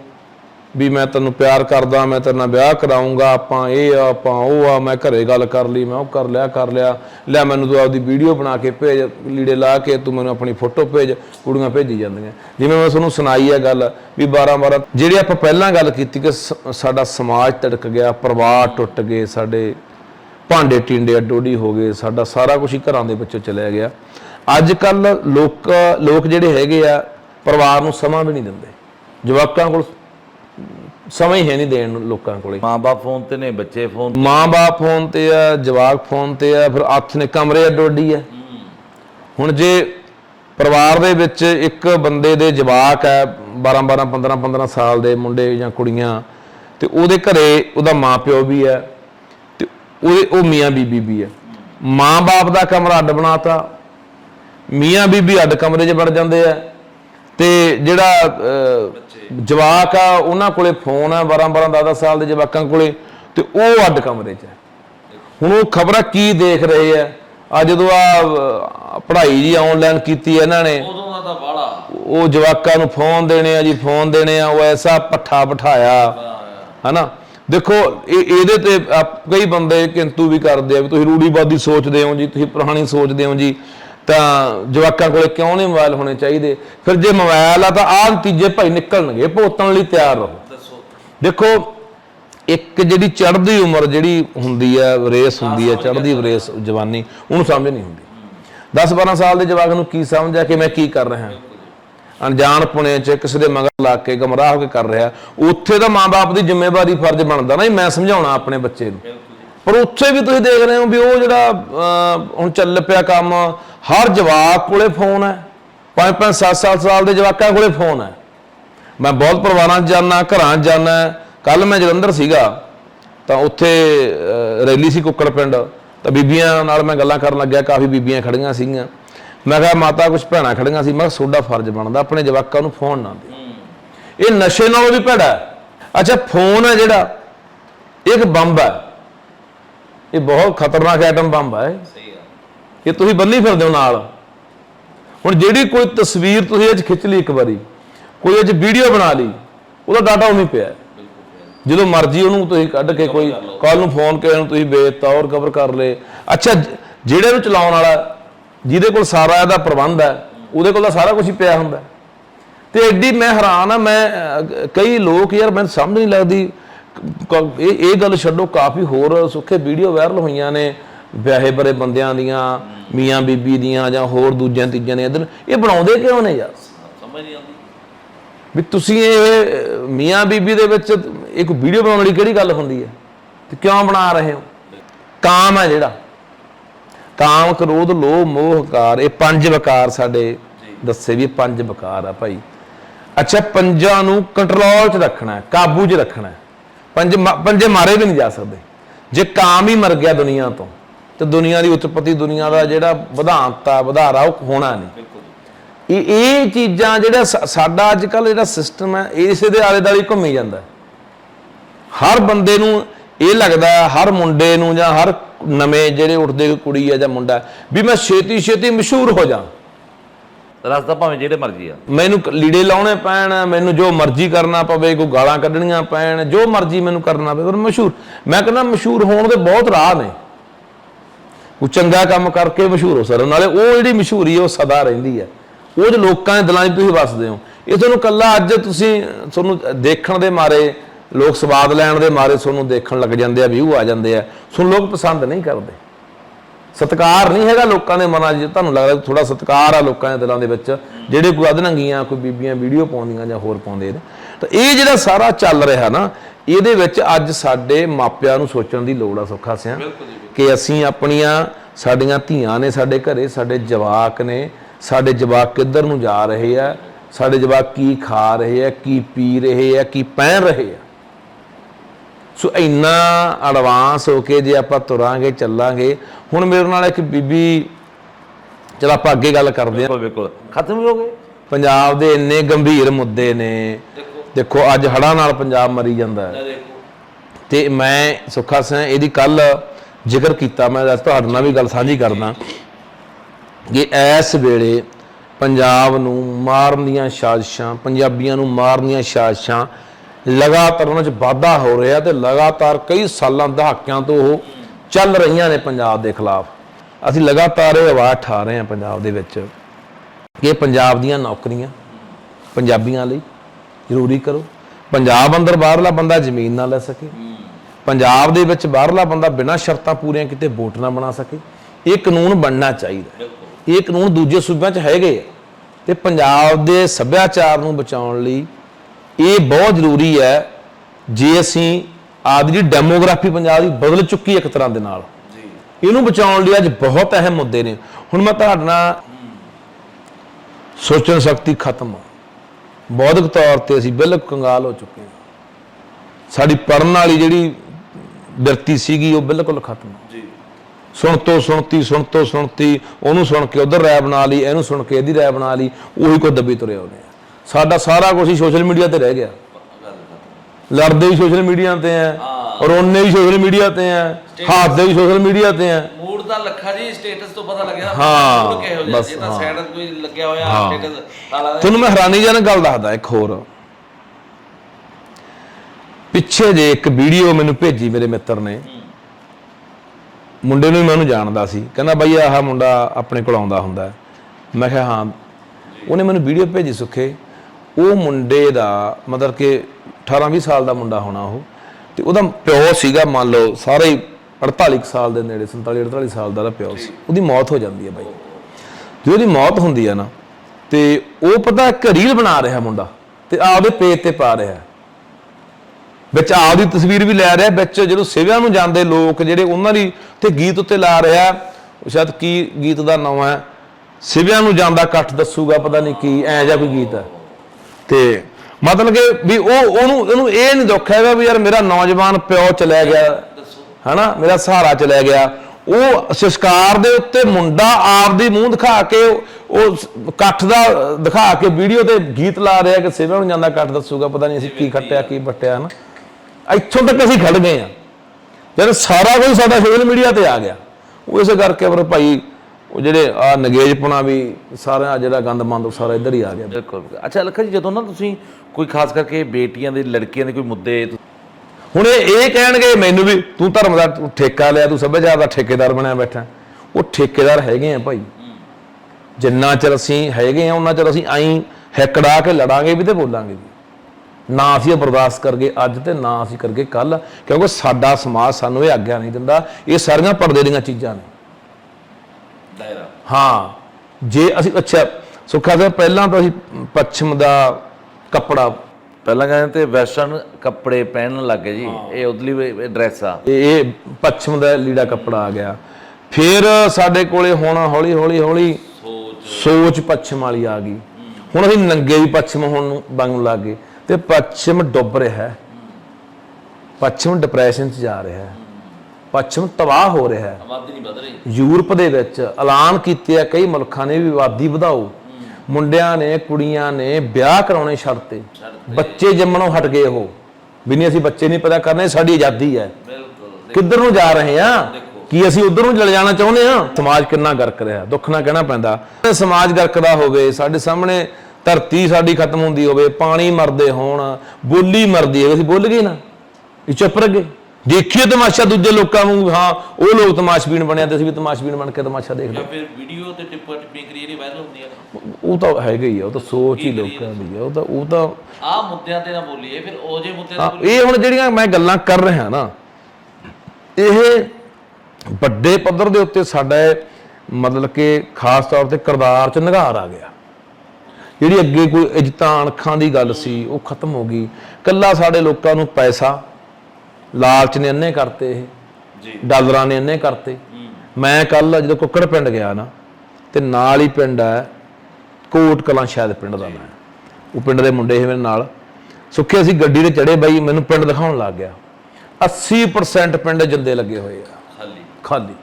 ਵੀ ਮੈਂ ਤੈਨੂੰ ਪਿਆਰ ਕਰਦਾ, ਮੈਂ ਤੇਰੇ ਨਾਲ ਵਿਆਹ ਕਰਾਉਂਗਾ ਆਪਾਂ ਇਹ ਆ, ਆਪਾਂ ਉਹ ਆ, ਮੈਂ ਘਰੇ ਗੱਲ ਕਰ ਲਈ, ਮੈਂ ਉਹ ਕਰ ਲਿਆ ਕਰ ਲਿਆ। ਲੈ ਮੈਨੂੰ ਤੂੰ ਆਪਦੀ ਵੀਡੀਓ ਬਣਾ ਕੇ ਭੇਜ, ਲੀੜੇ ਲਾ ਕੇ ਤੂੰ ਮੈਨੂੰ ਆਪਣੀ ਫੋਟੋ ਭੇਜ, ਕੁੜੀਆਂ ਭੇਜੀ ਜਾਂਦੀਆਂ। ਜਿਵੇਂ ਮੈਂ ਤੁਹਾਨੂੰ ਸੁਣਾਈ ਹੈ ਗੱਲ ਵੀ 12 12 ਜਿਹੜੀ ਆਪਾਂ ਪਹਿਲਾਂ ਗੱਲ ਕੀਤੀ ਕਿ ਸ- ਸਾਡਾ ਸਮਾਜ ਤੜਕ ਗਿਆ, ਪਰਿਵਾਰ ਟੁੱਟ ਗਏ, ਸਾਡੇ ਭਾਂਡੇ ਟਿੰਡੇ ਅੱਡੋਡੀ ਹੋ ਗਏ, ਸਾਡਾ ਸਾਰਾ ਕੁਝ ਹੀ ਘਰਾਂ ਦੇ ਵਿੱਚੋਂ ਚਲਿਆ ਗਿਆ। ਅੱਜ ਕੱਲ ਲੋਕ ਲੋਕ ਜਿਹੜੇ ਹੈਗੇ ਆ, ਪਰਿਵਾਰ ਨੂੰ ਸਮਾਂ ਵੀ ਨਹੀਂ ਦਿੰਦੇ। ਜਵਾਕਾਂ ਕੋਲ ਸਮਾਂ ਹੀ ਹੈ ਨਹੀਂ ਦੇਣ ਨੂੰ ਲੋਕਾਂ ਕੋਲੇ। ਮਾਂ-ਬਾਪ ਫੋਨ ਤੇ ਨੇ ਬੱਚੇ ਫੋਨ ਮਾਂ-ਬਾਪ ਫੋਨ ਤੇ ਆ ਜਵਾਕ ਫੋਨ ਤੇ ਆ ਫਿਰ ਹੱਥ ਨੇ ਕਮਰੇ ਅੱਡੋਡੀ ਆ। ਹੁਣ ਜੇ ਪਰਿਵਾਰ ਦੇ ਵਿੱਚ ਇੱਕ ਬੰਦੇ ਦੇ ਜਵਾਕ ਹੈ 12 12 15 15 ਸਾਲ ਦੇ ਮੁੰਡੇ ਜਾਂ ਕੁੜੀਆਂ ਤੇ ਉਹਦੇ ਘਰੇ ਉਹਦਾ ਮਾਪਿਓ ਵੀ ਹੈ ਤੇ ਉਹਦੇ ਉਹ ਮੀਆਂ ਬੀਬੀ ਵੀ ਹੈ ਮਾਂ-ਬਾਪ ਦਾ ਕਮਰਾ ਅੱਡ ਬਣਾਤਾ। ਮੀਆਂ ਬੀਬੀ ਅੱਡ ਕਮਰੇ 'ਚ ਵੜ ਜਾਂਦੇ ਆ। ਤੇ ਜਿਹੜਾ ਜਵਾਕ ਆ ਉਹਨਾਂ ਕੋਲੇ ਫੋਨ ਆ 12 12 10 ਸਾਲ ਦੇ ਜਵਾਕਾਂ ਕੋਲੇ ਤੇ ਉਹ ਅੱਡ ਕਮਰੇ 'ਚ ਹੁਣ ਉਹ ਖਬਰਾਂ ਕੀ ਦੇਖ ਰਹੇ ਆ? ਆ ਜਦੋਂ ਆ ਪੜ੍ਹਾਈ ਜੀ ਆਨਲਾਈਨ ਕੀਤੀ ਹੈ ਇਹਨਾਂ ਨੇ ਉਦੋਂ ਦਾ ਤਾਂ ਬਾਲਾ ਉਹ ਜਵਾਕਾਂ ਨੂੰ ਫੋਨ ਦੇਣੇ ਆ ਜੀ ਫੋਨ ਦੇਣੇ ਆ ਉਹ ਐਸਾ ਪੱਠਾ ਬਿਠਾਇਆ। ਹਨਾ? ਦੇਖੋ ਇਹ ਇਹਦੇ ਤੇ ਕਈ ਬੰਦੇ ਕਿੰਤੂ ਵੀ ਕਰਦੇ ਆ ਵੀ ਤੁਸੀਂ ਰੂੜੀਵਾਦੀ ਸੋਚਦੇ ਹੋ ਜੀ ਤੁਸੀਂ ਪੁਰਾਣੀ ਸੋਚਦੇ ਹੋ ਜੀ। ਤਾਂ ਜਵਾਕਾਂ ਕੋਲੇ ਕਿਉਂ ਨਹੀਂ ਮੋਬਾਈਲ ਹੋਣੇ ਚਾਹੀਦੇ? ਫਿਰ ਜੇ ਮੋਬਾਈਲ ਆ ਤਾਂ ਆਹ ਤੀਜੇ ਭਾਈ ਨਿਕਲਣਗੇ ਭੋਤਣ ਲਈ ਤਿਆਰ ਰਹੋ। ਦੱਸੋ। ਦੇਖੋ ਇੱਕ ਜਿਹੜੀ ਚੜ੍ਹਦੀ ਉਮਰ ਜਿਹੜੀ ਹੁੰਦੀ ਹੈ ਰੇਸ ਹੁੰਦੀ ਹੈ ਚੜ੍ਹਦੀ ਰੇਸ ਜਵਾਨੀ ਉਹਨੂੰ ਸਮਝ ਨਹੀਂ ਹੁੰਦੀ। 10 12 ਸਾਲ ਦੇ ਜਵਾਕ ਨੂੰ ਕੀ ਸਮਝ ਆ ਕਿ ਮੈਂ ਕੀ ਕਰ ਰਿਹਾ? ਅਣਜਾਣ ਪੁਣੇ ਚ ਕਿਸੇ ਦੇ ਮਗਰ ਲੱਗ ਕੇ ਗਮਰਾਹ ਹੋ ਕੇ ਕਰ ਰਿਹਾ। ਉੱਥੇ ਤਾਂ ਮਾਂ-ਬਾਪ ਦੀ ਜ਼ਿੰਮੇਵਾਰੀ ਫਰਜ਼ ਬਣਦਾ ਨਾ ਮੈਂ ਸਮਝਾਉਣਾ ਆਪਣੇ ਬੱਚੇ ਨੂੰ। ਪਰ ਉੱਥੇ ਵੀ ਤੁਸੀਂ ਦੇਖ ਰਹੇ ਹੋ ਵੀ ਉਹ ਜਿਹੜਾ ਹੁਣ ਚੱਲ ਪਿਆ ਕੰਮ, ਹਰ ਜਵਾਕ ਕੋਲੇ ਫੋਨ ਹੈ। 5-5 7-7 ਸਾਲ ਦੇ ਜਵਾਕਾਂ ਕੋਲੇ ਫੋਨ ਹੈ। ਮੈਂ ਬਹੁਤ ਪਰਿਵਾਰਾਂ 'ਚ ਜਾਣਾ ਘਰਾਂ 'ਚ ਜਾਣਾ ਕੱਲ ਮੈਂ ਜਲੰਧਰ ਸੀਗਾ, ਤਾਂ ਉੱਥੇ ਰੈਲੀ ਸੀ ਕੁੱਕੜ ਪਿੰਡ। ਤਾਂ ਬੀਬੀਆਂ ਨਾਲ ਮੈਂ ਗੱਲਾਂ ਕਰਨ ਲੱਗਿਆ, ਕਾਫੀ ਬੀਬੀਆਂ ਖੜੀਆਂ ਸੀਗੀਆਂ। ਮੈਂ ਕਿਹਾ, ਮਾਤਾ ਕੁਝ ਭੈਣਾਂ ਖੜੀਆਂ ਸੀ, ਮੈਂ ਕਿਹਾ ਤੁਹਾਡਾ ਫਰਜ਼ ਬਣਦਾ, ਆਪਣੇ ਜਵਾਕਾਂ ਨੂੰ ਫੋਨ ਨਾ ਦੇ ਇਹ ਨਸ਼ੇ ਨਾਲੋਂ ਵੀ ਭੈੜਾ ਅੱਛਾ, ਫੋਨ ਹੈ ਜਿਹੜਾ, ਇਹ ਇੱਕ ਬੰਬ ਹੈ। ਇਹ ਬਹੁਤ ਖਤਰਨਾਕ ਐਟਮ ਬੰਬ ਹੈ ਸਹੀ ਆ। ਇਹ ਤੁਸੀਂ ਬੰਨੀ ਫਿਰਦੇ ਹੋ ਨਾਲ। ਹੁਣ ਜਿਹੜੀ ਕੋਈ ਤਸਵੀਰ ਤੁਸੀਂ ਇਹ 'ਚ ਖਿੱਚ ਲਈ ਇੱਕ ਵਾਰੀ ਕੋਈ ਇਹ 'ਚ ਵੀਡੀਓ ਬਣਾ ਲਈ ਉਹਦਾ ਡਾਟਾ ਉਵੇਂ ਪਿਆ। ਜਦੋਂ ਮਰਜ਼ੀ ਉਹਨੂੰ ਤੁਸੀਂ ਕੱਢ ਕੇ ਕੋਈ ਕਾਲ ਨੂੰ ਫੋਨ ਕੇ ਉਹਨੂੰ ਤੁਸੀਂ ਵੇਚਤਾ ਔਰ ਕਵਰ ਕਰ ਲੇ ਅੱਛਾ ਜਿਹੜੇ ਨੂੰ ਚਲਾਉਣ ਵਾਲਾ ਜਿਹਦੇ ਕੋਲ ਸਾਰਾ ਇਹਦਾ ਪ੍ਰਬੰਧ ਹੈ ਉਹਦੇ ਕੋਲ ਤਾਂ ਸਾਰਾ ਕੁਝ ਹੀ ਪਿਆ ਹੁੰਦਾ। ਤੇ ਐਡੀ ਮੈਂ ਹੈਰਾਨ ਆ ਮੈਂ ਕਈ ਲੋਕ ਯਾਰ ਮੈਨੂੰ ਸਮਝ ਨਹੀਂ ਲੱਗਦੀ ਇਹ ਇਹ ਗੱਲ ਛੱਡੋ ਕਾਫੀ ਹੋਰ ਸੁੱਖੇ ਵੀਡੀਓ ਵਾਇਰਲ ਹੋਈਆਂ ਨੇ। ਵਿਆਹੇ ਬਰੇ ਬੰਦਿਆਂ ਦੀਆਂ ਮੀਆਂ ਬੀਬੀ ਦੀਆਂ ਜਾਂ ਹੋਰ ਦੂਜਿਆਂ ਤੀਜਿਆਂ ਦੀਆਂ। ਇਧਰ ਇਹ ਬਣਾਉਂਦੇ ਕਿਉਂ ਨੇ ਯਾਰ? ਸਮਝ ਨਹੀਂ ਆਉਂਦੀ। ਵੀ ਤੁਸੀਂ ਇਹ ਮੀਆਂ ਬੀਬੀ ਦੇ ਵਿੱਚ ਇੱਕ ਵੀਡੀਓ ਬਣਾਉਣ ਲਈ ਕਿਹੜੀ ਗੱਲ ਹੁੰਦੀ ਹੈ? ਤੇ ਕਿਉਂ ਬਣਾ ਰਹੇ ਹੋ? ਕਾਮ ਹੈ ਜਿਹੜਾ। ਕਾਮ ਕ੍ਰੋਧ ਲੋਭ ਮੋਹ ਹੰਕਾਰ ਇਹ ਪੰਜ ਵਿਕਾਰ ਸਾਡੇ ਦੱਸੇ ਵੀ ਪੰਜ ਵਿਕਾਰ ਆ ਭਾਈ। ਅੱਛਾ ਪੰਜਾਂ ਨੂੰ ਕੰਟਰੋਲ 'ਚ ਰੱਖਣਾ ਹੈ ਕਾਬੂ 'ਚ ਰੱਖਣਾ ਹੈ। ਪੰਜ ਪੰਜੇ ਮਾਰੇ ਵੀ ਨਹੀਂ ਜਾ ਸਕਦੇ। ਜੇ ਕਾਮ ਹੀ ਮਰ ਗਿਆ ਦੁਨੀਆ ਤੋਂ ਤੇ ਦੁਨੀਆ ਦੀ ਉਤਪਤੀ ਦੁਨੀਆ ਦਾ ਜਿਹੜਾ ਵਧਾਂਤਾ ਵਧਾਰਾ ਉਹ ਹੋਣਾ ਨਹੀਂ। ਇਹ ਇਹ ਚੀਜ਼ਾਂ ਜਿਹੜਾ ਸਾਡਾ ਅੱਜ ਕੱਲ ਜਿਹੜਾ ਸਿਸਟਮ ਹੈ ਇਸੇ ਦੇ ਆਲੇ ਦੁਆਲੇ ਘੁੰਮੀ ਜਾਂਦਾ। ਹਰ ਬੰਦੇ ਨੂੰ ਇਹ ਲੱਗਦਾ ਹਰ ਮੁੰਡੇ ਨੂੰ ਜਾਂ ਹਰ ਨਵੇਂ ਜਿਹੜੇ ਉੱਠਦੇ ਕੁੜੀ ਹੈ ਜਾਂ ਮੁੰਡਾ ਵੀ ਮੈਂ ਛੇਤੀ ਛੇਤੀ ਮਸ਼ਹੂਰ ਹੋ ਜਾ ਰਸਤਾ ਭਾਵੇਂ ਜਿਹੜੇ ਮਰਜ਼ੀ ਆ। ਮੈਨੂੰ ਲੀੜੇ ਲਾਉਣੇ ਪੈਣ, ਮੈਨੂੰ ਜੋ ਮਰਜ਼ੀ ਕਰਨਾ ਪਵੇ, ਕੋਈ ਗਾਲਾਂ ਕੱਢਣੀਆਂ ਪੈਣ, ਜੋ ਮਰਜ਼ੀ ਮੈਨੂੰ ਕਰਨਾ ਪਵੇ ਪਰ ਮਸ਼ਹੂਰ ਮੈਂ ਕਹਿੰਦਾ ਮਸ਼ਹੂਰ ਹੋਣ ਦੇ ਬਹੁਤ ਰਾਹ ਨੇ। ਉਹ ਚੰਗਾ ਕੰਮ ਕਰਕੇ ਮਸ਼ਹੂਰ ਹੋ ਸਕਦਾ, ਨਾਲੇ ਉਹ ਜਿਹੜੀ ਮਸ਼ਹੂਰੀ ਉਹ ਸਦਾ ਰਹਿੰਦੀ ਹੈ ਉਹ ਜੋ ਲੋਕਾਂ ਦੇ ਦਿਲਾਂ 'ਚ ਤੁਸੀਂ ਵਸਦੇ ਹੋ। ਇਹ ਤੁਹਾਨੂੰ ਕੱਲਾ ਅੱਜ ਤੁਸੀਂ ਤੁਹਾਨੂੰ ਦੇਖਣ ਦੇ ਮਾਰੇ, ਲੋਕ ਸਵਾਦ ਲੈਣ ਦੇ ਮਾਰੇ ਤੁਹਾਨੂੰ ਦੇਖਣ ਲੱਗ ਜਾਂਦੇ ਆ ਵਿਊ ਆ ਜਾਂਦੇ ਆ। ਤੁਹਾਨੂੰ ਲੋਕ ਪਸੰਦ ਨਹੀਂ ਕਰਦੇ। ਸਤਕਾਰ ਨਹੀਂ ਹੈਗਾ ਲੋਕਾਂ ਦੇ ਮਨਾਂ 'ਚ ਤੁਹਾਨੂੰ ਲੱਗਦਾ ਥੋੜਾ ਸਤਕਾਰ ਆ ਲੋਕਾਂ ਦੇ ਦਿਲਾਂ ਦੇ ਵਿੱਚ ਜਿਹੜੇ ਕੋਈ ਅਧਨੰਗੀਆਂ ਕੋਈ ਬੀਬੀਆਂ ਵੀਡੀਓ ਪਾਉਂਦੀਆਂ ਜਾਂ ਹੋਰ ਪਾਉਂਦੇ ਨੇ ਤਾਂ ਇਹ ਜਿਹੜਾ ਸਾਰਾ ਚੱਲ ਰਿਹਾ ਨਾ ਇਹਦੇ ਵਿੱਚ ਅੱਜ ਸਾਡੇ ਮਾਪਿਆਂ ਨੂੰ ਸੋਚਣ ਦੀ ਲੋੜ ਆ ਸੁੱਖਾ ਸਿਆ ਕਿ ਅਸੀਂ ਆਪਣੀਆਂ ਸਾਡੀਆਂ ਧੀਆਂ ਨੇ ਸਾਡੇ ਘਰੇ ਸਾਡੇ ਜਵਾਕ ਨੇ ਸਾਡੇ ਜਵਾਕ ਕਿੱਧਰ ਨੂੰ ਜਾ ਰਹੇ ਆ ਸਾਡੇ ਜਵਾਕ ਕੀ ਖਾ ਰਹੇ ਆ ਕੀ ਪੀ ਰਹੇ ਆ ਕੀ ਪਹਿਨ ਰਹੇ ਆ। ਸੋ ਇੰਨਾ ਐਡਵਾਂਸ ਹੋ ਕੇ ਜੇ ਆਪਾਂ ਤੁਰਾਂਗੇ ਚੱਲਾਂਗੇ ਹੁਣ ਮੇਰੇ ਨਾਲ ਇੱਕ ਬੀਬੀ ਚਲ ਆਪਾਂ ਅੱਗੇ ਗੱਲ ਕਰਦੇ ਹਾਂ। ਬਿਲਕੁਲ ਖਤਮ ਹੀ ਗਏ? ਪੰਜਾਬ ਦੇ ਇੰਨੇ ਗੰਭੀਰ ਮੁੱਦੇ ਨੇ। ਦੇਖੋ। ਅੱਜ ਹੜ੍ਹਾਂ ਨਾਲ ਪੰਜਾਬ ਮਰੀ ਜਾਂਦਾ ਹੈ। ਤੇ ਮੈਂ ਸੁੱਖਾ ਸਿੰਘ ਇਹਦੀ ਕੱਲ ਜ਼ਿਕਰ ਕੀਤਾ ਮੈਂ ਅੱਜ ਤੁਹਾਡੇ ਨਾਲ ਵੀ ਗੱਲ ਸਾਂਝੀ ਕਰਦਾ। ਕਿ ਇਸ ਵੇਲੇ ਪੰਜਾਬ ਨੂੰ ਮਾਰਨ ਦੀਆਂ ਸਾਜ਼ਿਸ਼ਾਂ ਪੰਜਾਬੀਆਂ ਨੂੰ ਮਾਰਨ ਦੀਆਂ ਸਾਜ਼ਿਸ਼ਾਂ ਲਗਾਤਾਰ ਉਹਨਾਂ 'ਚ ਵਾਧਾ ਹੋ ਰਿਹਾ ਤੇ ਲਗਾਤਾਰ ਕਈ ਸਾਲਾਂ ਦਹਾਕਿਆਂ ਤੋਂ ਉਹ ਚੱਲ ਰਹੀਆਂ ਨੇ ਪੰਜਾਬ ਦੇ ਖਿਲਾਫ। ਅਸੀਂ ਲਗਾਤਾਰ ਇਹ ਆਵਾਜ਼ ਠਾ ਰਹੇ ਹਾਂ ਪੰਜਾਬ ਦੇ ਵਿੱਚ ਕਿ ਪੰਜਾਬ ਦੀਆਂ ਨੌਕਰੀਆਂ ਪੰਜਾਬੀਆਂ ਲਈ ਜ਼ਰੂਰੀ ਕਰੋ। ਪੰਜਾਬ ਅੰਦਰ ਬਾਹਰਲਾ ਬੰਦਾ ਜ਼ਮੀਨ ਨਾ ਲੈ ਸਕੇ। ਪੰਜਾਬ ਦੇ ਵਿੱਚ ਬਾਹਰਲਾ ਬੰਦਾ ਬਿਨਾਂ ਸ਼ਰਤਾਂ ਪੂਰੀਆਂ ਕੀਤੇ ਵੋਟ ਨਾ ਬਣਾ ਸਕੇ। ਇਹ ਕਾਨੂੰਨ ਬਣਨਾ ਚਾਹੀਦਾ ਇਹ ਕਾਨੂੰਨ ਦੂਜੇ ਸੂਬਿਆਂ 'ਚ ਹੈਗੇ ਆ। ਤੇ ਪੰਜਾਬ ਦੇ ਸੱਭਿਆਚਾਰ ਨੂੰ ਬਚਾਉਣ ਲਈ ਇਹ ਬਹੁਤ ਜ਼ਰੂਰੀ ਹੈ ਜੇ ਅਸੀਂ ਆਪ ਦੀ ਡੈਮੋਗ੍ਰਾਫੀ ਪੰਜਾਬ ਦੀ ਬਦਲ ਚੁੱਕੀ ਇੱਕ ਤਰ੍ਹਾਂ ਦੇ ਨਾਲ। ਜੀ। ਇਹਨੂੰ ਬਚਾਉਣ ਲਈ ਅੱਜ ਬਹੁਤ ਅਹਿਮ ਮੁੱਦੇ ਨੇ। ਹੁਣ ਮੈਂ ਤੁਹਾਡੇ ਨਾਲ ਸੋਚਣ ਸ਼ਕਤੀ ਖਤਮ ਬੌਧਿਕ ਤੌਰ ਤੇ ਅਸੀਂ ਬਿਲਕੁਲ ਕੰਗਾਲ ਹੋ ਚੁੱਕੇ ਹਾਂ। ਸਾਡੀ ਪੜਨ ਵਾਲੀ ਜਿਹੜੀ ਬਿਰਤੀ ਸੀਗੀ ਉਹ ਬਿਲਕੁਲ ਖਤਮ ਜੀ। ਸੁਣ ਤੋਂ ਸੁਣਤੀ ਸੁਣ ਤੋਂ ਸੁਣਤੀ ਉਹਨੂੰ ਸੁਣ ਕੇ ਉਧਰ ਰਾਇ ਬਣਾ ਲਈ ਇਹਨੂੰ ਸੁਣ ਕੇ ਇਹਦੀ ਰਾਇ ਬਣਾ ਲਈ ਉਹੀ ਕੋ ਦੱਬੀ ਤੁਰੇ ਆਉਂਦੇ ਆ ਸਾਡਾ ਸਾਰਾ ਕੁਝ ਹੀ ਸੋਸ਼ਲ ਮੀਡੀਆ ਤੇ ਰਹਿ ਗਿਆ। ਲੜਦੇ ਵੀ ਸੋਸ਼ਲ ਮੀਡੀਆ ਤੇ ਆ। ਰੋਣੇ ਵੀ ਸੋਸ਼ਲ ਮੀਡੀਆ ਤੇ ਆ ਹੱਸਦੇ ਵੀ ਸੋਸ਼ਲ ਮੀਡੀਆ ਤੇ ਆ ਮੂਡ ਦਾ ਲੱਖਾ ਜੀ ਸਟੇਟਸ ਤੋਂ ਪਤਾ ਲੱਗਿਆ ਹਾਂ, mood ਕਿਹੋ ਜਿਹਾ ਜੇ ਤਾਂ। ਸਾਈਡ ਕੋਈ ਲੱਗਿਆ ਹੋਇਆ। ਸਟੇਟਸ ਤੁਹਾਨੂੰ ਮੈਂ ਹੈਰਾਨੀਜਨਕ ਗੱਲ ਦੱਸਦਾ ਇੱਕ ਹੋਰ। ਪਿੱਛੇ ਜੇ ਇੱਕ ਵੀਡੀਓ ਮੈਨੂੰ ਭੇਜੀ ਮੇਰੇ ਮਿੱਤਰ ਨੇ। ਮੁੰਡੇ ਨੂੰ ਮੈਂ ਉਹਨੂੰ ਜਾਣਦਾ ਸੀ। ਕਹਿੰਦਾ ਬਾਈ ਆਹ ਮੁੰਡਾ ਆਪਣੇ ਕੋਲ ਆਉਂਦਾ ਹੁੰਦਾ। ਮੈਂ ਕਿਹਾ ਹਾਂ। ਉਹਨੇ ਮੈਨੂੰ ਵੀਡੀਓ ਭੇਜੀ ਸੁੱਖੇ। ਉਹ ਮੁੰਡੇ ਦਾ ਮਤਲਬ ਕਿ 18 20 ਸਾਲ ਦਾ ਮੁੰਡਾ ਹੋਣਾ ਉਹ ਤੇ ਉਹਦਾ ਪਿਓ ਸੀਗਾ ਮੰਨ ਲਓ ਸਾਰੇ ਹੀ 48 ਕੁ ਸਾਲ ਦੇ ਨੇੜੇ 47 48 ਸਾਲ ਦਾ ਉਹਦਾ ਪਿਓ ਸੀ। ਉਹਦੀ ਮੌਤ ਹੋ ਜਾਂਦੀ ਹੈ ਬਾਈ। ਜਦੋਂ ਉਹਦੀ ਮੌਤ ਹੁੰਦੀ ਹੈ ਨਾ ਤੇ ਉਹ ਪਤਾ ਇੱਕ ਰੀਲ ਬਣਾ ਰਿਹਾ ਮੁੰਡਾ ਤੇ ਆਪਦੇ ਪੇਜ ਤੇ ਪਾ ਰਿਹਾ। ਵਿੱਚ ਆਪਦੀ ਤਸਵੀਰ ਵੀ ਲੈ ਰਿਹਾ ਵਿੱਚ ਜਦੋਂ ਸਿਵਿਆਂ ਨੂੰ ਜਾਂਦੇ ਲੋਕ ਜਿਹੜੇ ਉਹਨਾਂ ਦੀ ਤੇ ਗੀਤ ਉੱਤੇ ਲਾ ਰਿਹਾ ਉਹ ਸ਼ਾਇਦ ਕੀ ਗੀਤ ਦਾ ਨਾਮ ਹੈ ਸਿਵਿਆਂ ਨੂੰ ਜਾਂਦਾ ਇਕੱਠ ਦੱਸੂਗਾ ਪਤਾ ਨਹੀਂ ਕੀ ਐ ਜਾਂ ਕੋਈ ਗੀਤ ਹੈ। ਤੇ ਮਤਲਬ ਕਿ ਵੀ ਉਹ ਉਹਨੂੰ ਉਹਨੂੰ ਇਹ ਨਹੀਂ ਦੁੱਖ ਹੈਗਾ ਵੀ ਯਾਰ ਮੇਰਾ ਨੌਜਵਾਨ ਪਿਓ ਚਲਿਆ ਗਿਆ ਹਨਾ ਮੇਰਾ ਸਹਾਰਾ ਚਲਿਆ ਗਿਆ। ਉਹ ਸੰਸਕਾਰ ਦੇ ਉੱਤੇ ਮੁੰਡਾ ਆਪਦੀ ਮੂੰਹ ਦਿਖਾ ਕੇ ਉਹ- ਇਕੱਠ ਦਾ ਦਿਖਾ ਕੇ ਵੀਡੀਓ ਤੇ ਗੀਤ ਲਾ ਰਿਹਾ ਕਿ ਸੇਵਾ ਨੂੰ ਜਾਂਦਾ ਇਕੱਠ ਦੱਸੂਗਾ ਪਤਾ ਨਹੀਂ ਅਸੀਂ ਕੀ ਖੱਟਿਆ ਕੀ ਬਟਿਆ ਨਾ ਇੱਥੋਂ ਤੱਕ ਅਸੀਂ ਖੜ ਗਏ ਆ ਜਦ ਸਾਰਾ ਕੁਝ ਸਾਡਾ ਸੋਸ਼ਲ ਮੀਡੀਆ ਤੇ ਆ ਗਿਆ। ਉਹ ਇਸੇ ਕਰਕੇ ਫਿਰ ਭਾਈ ਉਹ ਜਿਹੜੇ ਆ ਨਗੇਜਪੁਣਾ ਵੀ ਸਾਰਾ ਜਿਹੜਾ ਗੰਦ ਮੰਦ ਉਹ ਸਾਰਾ ਇੱਧਰ ਹੀ ਆ ਗਿਆ। ਬਿਲਕੁਲ। ਅੱਛਾ ਲੱਖਾ ਜੀ ਜਦੋਂ ਨਾ ਤੁਸੀਂ ਕੋਈ ਖਾਸ ਕਰਕੇ ਬੇਟੀਆਂ ਦੇ ਲੜਕੀਆਂ ਦੇ ਕੋਈ ਮੁੱਦੇ ਹੁਣ ਇਹ ਇਹ ਕਹਿਣਗੇ ਮੈਨੂੰ ਵੀ ਤੂੰ ਧਰਮ ਦਾ ਠੇਕਾ ਲਿਆ ਤੂੰ ਸੱਭਿਆਚਾਰ ਦਾ ਠੇਕੇਦਾਰ ਬਣਿਆ ਬੈਠਾ। ਉਹ ਠੇਕੇਦਾਰ ਹੈਗੇ ਆ ਭਾਈ। ਜਿੰਨਾ ਚਿਰ ਅਸੀਂ ਹੈਗੇ ਆ ਉਹਨਾਂ ਚਿਰ ਅਸੀਂ ਆਈ ਹੈਕੜਾ ਕੇ ਲੜਾਂਗੇ ਵੀ ਤੇ ਬੋਲਾਂਗੇ ਵੀ। ਨਾ ਅਸੀਂ ਬਰਦਾਸ਼ਤ ਕਰਗੇ ਅੱਜ ਤੇ ਨਾ ਅਸੀਂ ਕਰਗੇ ਕੱਲ ਕਿਉਂਕਿ ਸਾਡਾ ਸਮਾਜ ਸਾਨੂੰ ਇਹ ਆਗਿਆ ਨਹੀਂ ਦਿੰਦਾ। ਇਹ ਸਾਰੀਆਂ ਪਰਦੇ ਦੀਆਂ ਚੀਜ਼ਾਂ ਨੇ। ਦਾਇਰਾ ਹਾਂ ਜੇ ਅਸੀਂ ਅੱਛਾ ਸੁੱਖਾ ਸਾਹਿਬ ਪਹਿਲਾਂ ਤਾਂ ਅਸੀਂ ਪੱਛਮ ਦਾ ਕੱਪੜਾ ਪਹਿਲਾਂ ਕਹਿੰਦੇ ਤੇ ਵੈਸਟਰਨ ਕੱਪੜੇ ਪਹਿਨਣ ਲੱਗੇ ਜੀ। ਇਹ ਉਦਲੀ ਡਰੈਸ ਆ। ਇਹ ਇਹ ਪੱਛਮ ਦਾ ਲੀੜਾ ਕੱਪੜਾ ਆ ਗਿਆ। ਫਿਰ ਸਾਡੇ ਕੋਲੇ ਹੁਣ ਹੌਲੀ ਹੌਲੀ ਹੌਲੀ ਸੋਚ। ਸੋਚ ਪੱਛਮ ਵਾਲੀ ਆ ਗਈ। ਹੁਣ ਅਸੀਂ ਨੰਗੇ ਵੀ ਪੱਛਮ ਹੋਣ ਨੂੰ ਬੰਗਣ ਲੱਗ ਗਏ। ਤੇ ਪੱਛਮ ਡੁੱਬ ਰਿਹਾ ਹੈ। ਪੱਛਮ ਡਿਪਰੈਸ਼ਨ 'ਚ ਜਾ ਰਿਹਾ ਹੈ। ਪੱਛਮ ਤਬਾਹ ਹੋ ਰਿਹਾ ਹੈ। ਆਬਾਦੀ ਨਹੀਂ ਵਧ ਰਹੀ। ਯੂਰਪ ਦੇ ਵਿੱਚ ਐਲਾਨ ਕੀਤੇ ਆ ਕਈ ਮੁਲਕਾਂ ਨੇ ਵੀ ਆਬਾਦੀ ਵਧਾਓ। ਮੁੰਡਿਆਂ ਨੇ ਕੁੜੀਆਂ ਨੇ ਵਿਆਹ ਕਰਾਉਣੇ ਛੱਡਤੇ ਬੱਚੇ ਜੰਮਣੋਂ ਹਟ ਗਏ ਉਹ। ਵੀ ਨਹੀਂ ਅਸੀਂ ਬੱਚੇ ਨਹੀਂ ਪੈਦਾ ਕਰਨੇ ਸਾਡੀ ਆਜ਼ਾਦੀ ਹੈ। ਬਿਲਕੁਲ। ਕਿੱਧਰ ਨੂੰ ਜਾ ਰਹੇ ਆ? ਕੀ ਅਸੀਂ ਉਧਰ ਨੂੰ ਚਲੇ ਜਾਣਾ ਚਾਹੁੰਦੇ ਆ? ਸਮਾਜ ਕਿੰਨਾ ਗਰਕ ਰਿਹਾ ਦੁੱਖ ਨਾਲ ਕਹਿਣਾ ਪੈਂਦਾ। ਸਮਾਜ ਗਰਕਦਾ ਹੋਵੇ ਸਾਡੇ ਸਾਹਮਣੇ ਧਰਤੀ ਸਾਡੀ ਖਤਮ ਹੁੰਦੀ ਹੋਵੇ ਪਾਣੀ ਮਰਦੇ ਹੋਣ ਬੋਲੀ ਮਰਦੀ ਹੋਵੇ ਅਸੀਂ ਬੋਲ ਗਏ ਨਾ? ਇਹ ਚੁੱਪ ਰਹੇ? ਦੇਖੀਏ ਤਮਾਸ਼ਾ ਦੂਜੇ ਲੋਕਾਂ ਨੂੰ ਹਾਂ ਉਹ ਲੋਕ ਤਮਾਸ਼ਬੀਨ ਬਣਿਆ ਤੇ ਅਸੀਂ ਵੀ ਤਮਾਸ਼ਬੀਨ ਬਣ ਕੇ ਤਮਾਸ਼ਾ ਦੇਖਦੇ। ਜਾਂ ਫਿਰ ਵੀਡੀਓ ਤੇ ਟਿੱਪਾ ਟਿੱਪੀ ਕਰੀ ਜਿਹੜੀ ਵਾਇਰਲ ਹੁੰਦੀ ਆ ਉਹ ਤਾਂ ਹੈਗਾ ਹੀ ਆ ਉਹ ਤਾਂ ਸੋਚ ਹੀ ਲੋਕਾਂ ਦੀ। ਆ ਉਹ ਤਾਂ ਉਹ ਤਾਂ ਆ ਮੁੱਦਿਆਂ ਤੇ ਨਾ ਬੋਲੀਏ ਫਿਰ ਉਹ ਜੇ ਮੁੱਦੇ ਹਾਂ, ਇਹ ਹੁਣ ਜਿਹੜੀਆਂ ਮੈਂ ਗੱਲਾਂ ਕਰ ਰਿਹਾ ਨਾ ਇਹ ਵੱਡੇ ਪੱਧਰ ਦੇ ਉੱਤੇ ਸਾਡਾ ਇਹ ਮਤਲਬ ਕਿ ਖਾਸ ਤੌਰ ਤੇ ਕਿਰਦਾਰ ਚ ਨਿਗਾਰ ਆ ਗਿਆ। ਜਿਹੜੀ ਅੱਗੇ ਕੋਈ ਇੱਜ਼ਤਾਂ ਅਣਖਾਂ ਦੀ ਗੱਲ ਸੀ ਉਹ ਖਤਮ ਹੋ ਗਈ। ਕੱਲਾ ਸਾਡੇ ਲੋਕਾਂ ਨੂੰ ਪੈਸਾ ਲਾਲਚ ਨੇ ਅੰਨੇ ਕਰਤੇ ਇਹ। ਜੀ। ਡਾਲਰਾਂ ਨੇ ਅੰਨੇ ਕਰਤੇ। ਮੈਂ ਕੱਲ ਜਦੋਂ ਕੁੱਕੜ ਪਿੰਡ ਗਿਆ ਨਾ ਤੇ ਨਾਲ ਹੀ ਪਿੰਡ ਹੈ ਕੋਟ ਕਲਾਂ ਸ਼ਾਇਦ ਪਿੰਡ ਦਾ ਮੈਂ। ਉਹ ਪਿੰਡ ਦੇ ਮੁੰਡੇ ਸੀ ਮੇਰੇ ਨਾਲ। ਸੁੱਖੇ ਅਸੀਂ ਗੱਡੀ ਤੇ ਚੜੇ ਬਾਈ ਮੈਨੂੰ ਪਿੰਡ ਦਿਖਾਉਣ ਲੱਗ ਗਿਆ। 80% ਪਿੰਡ ਜਿੰਦੇ ਲੱਗੇ ਹੋਏ ਆ। ਖਾਲੀ। ਖਾਲੀ।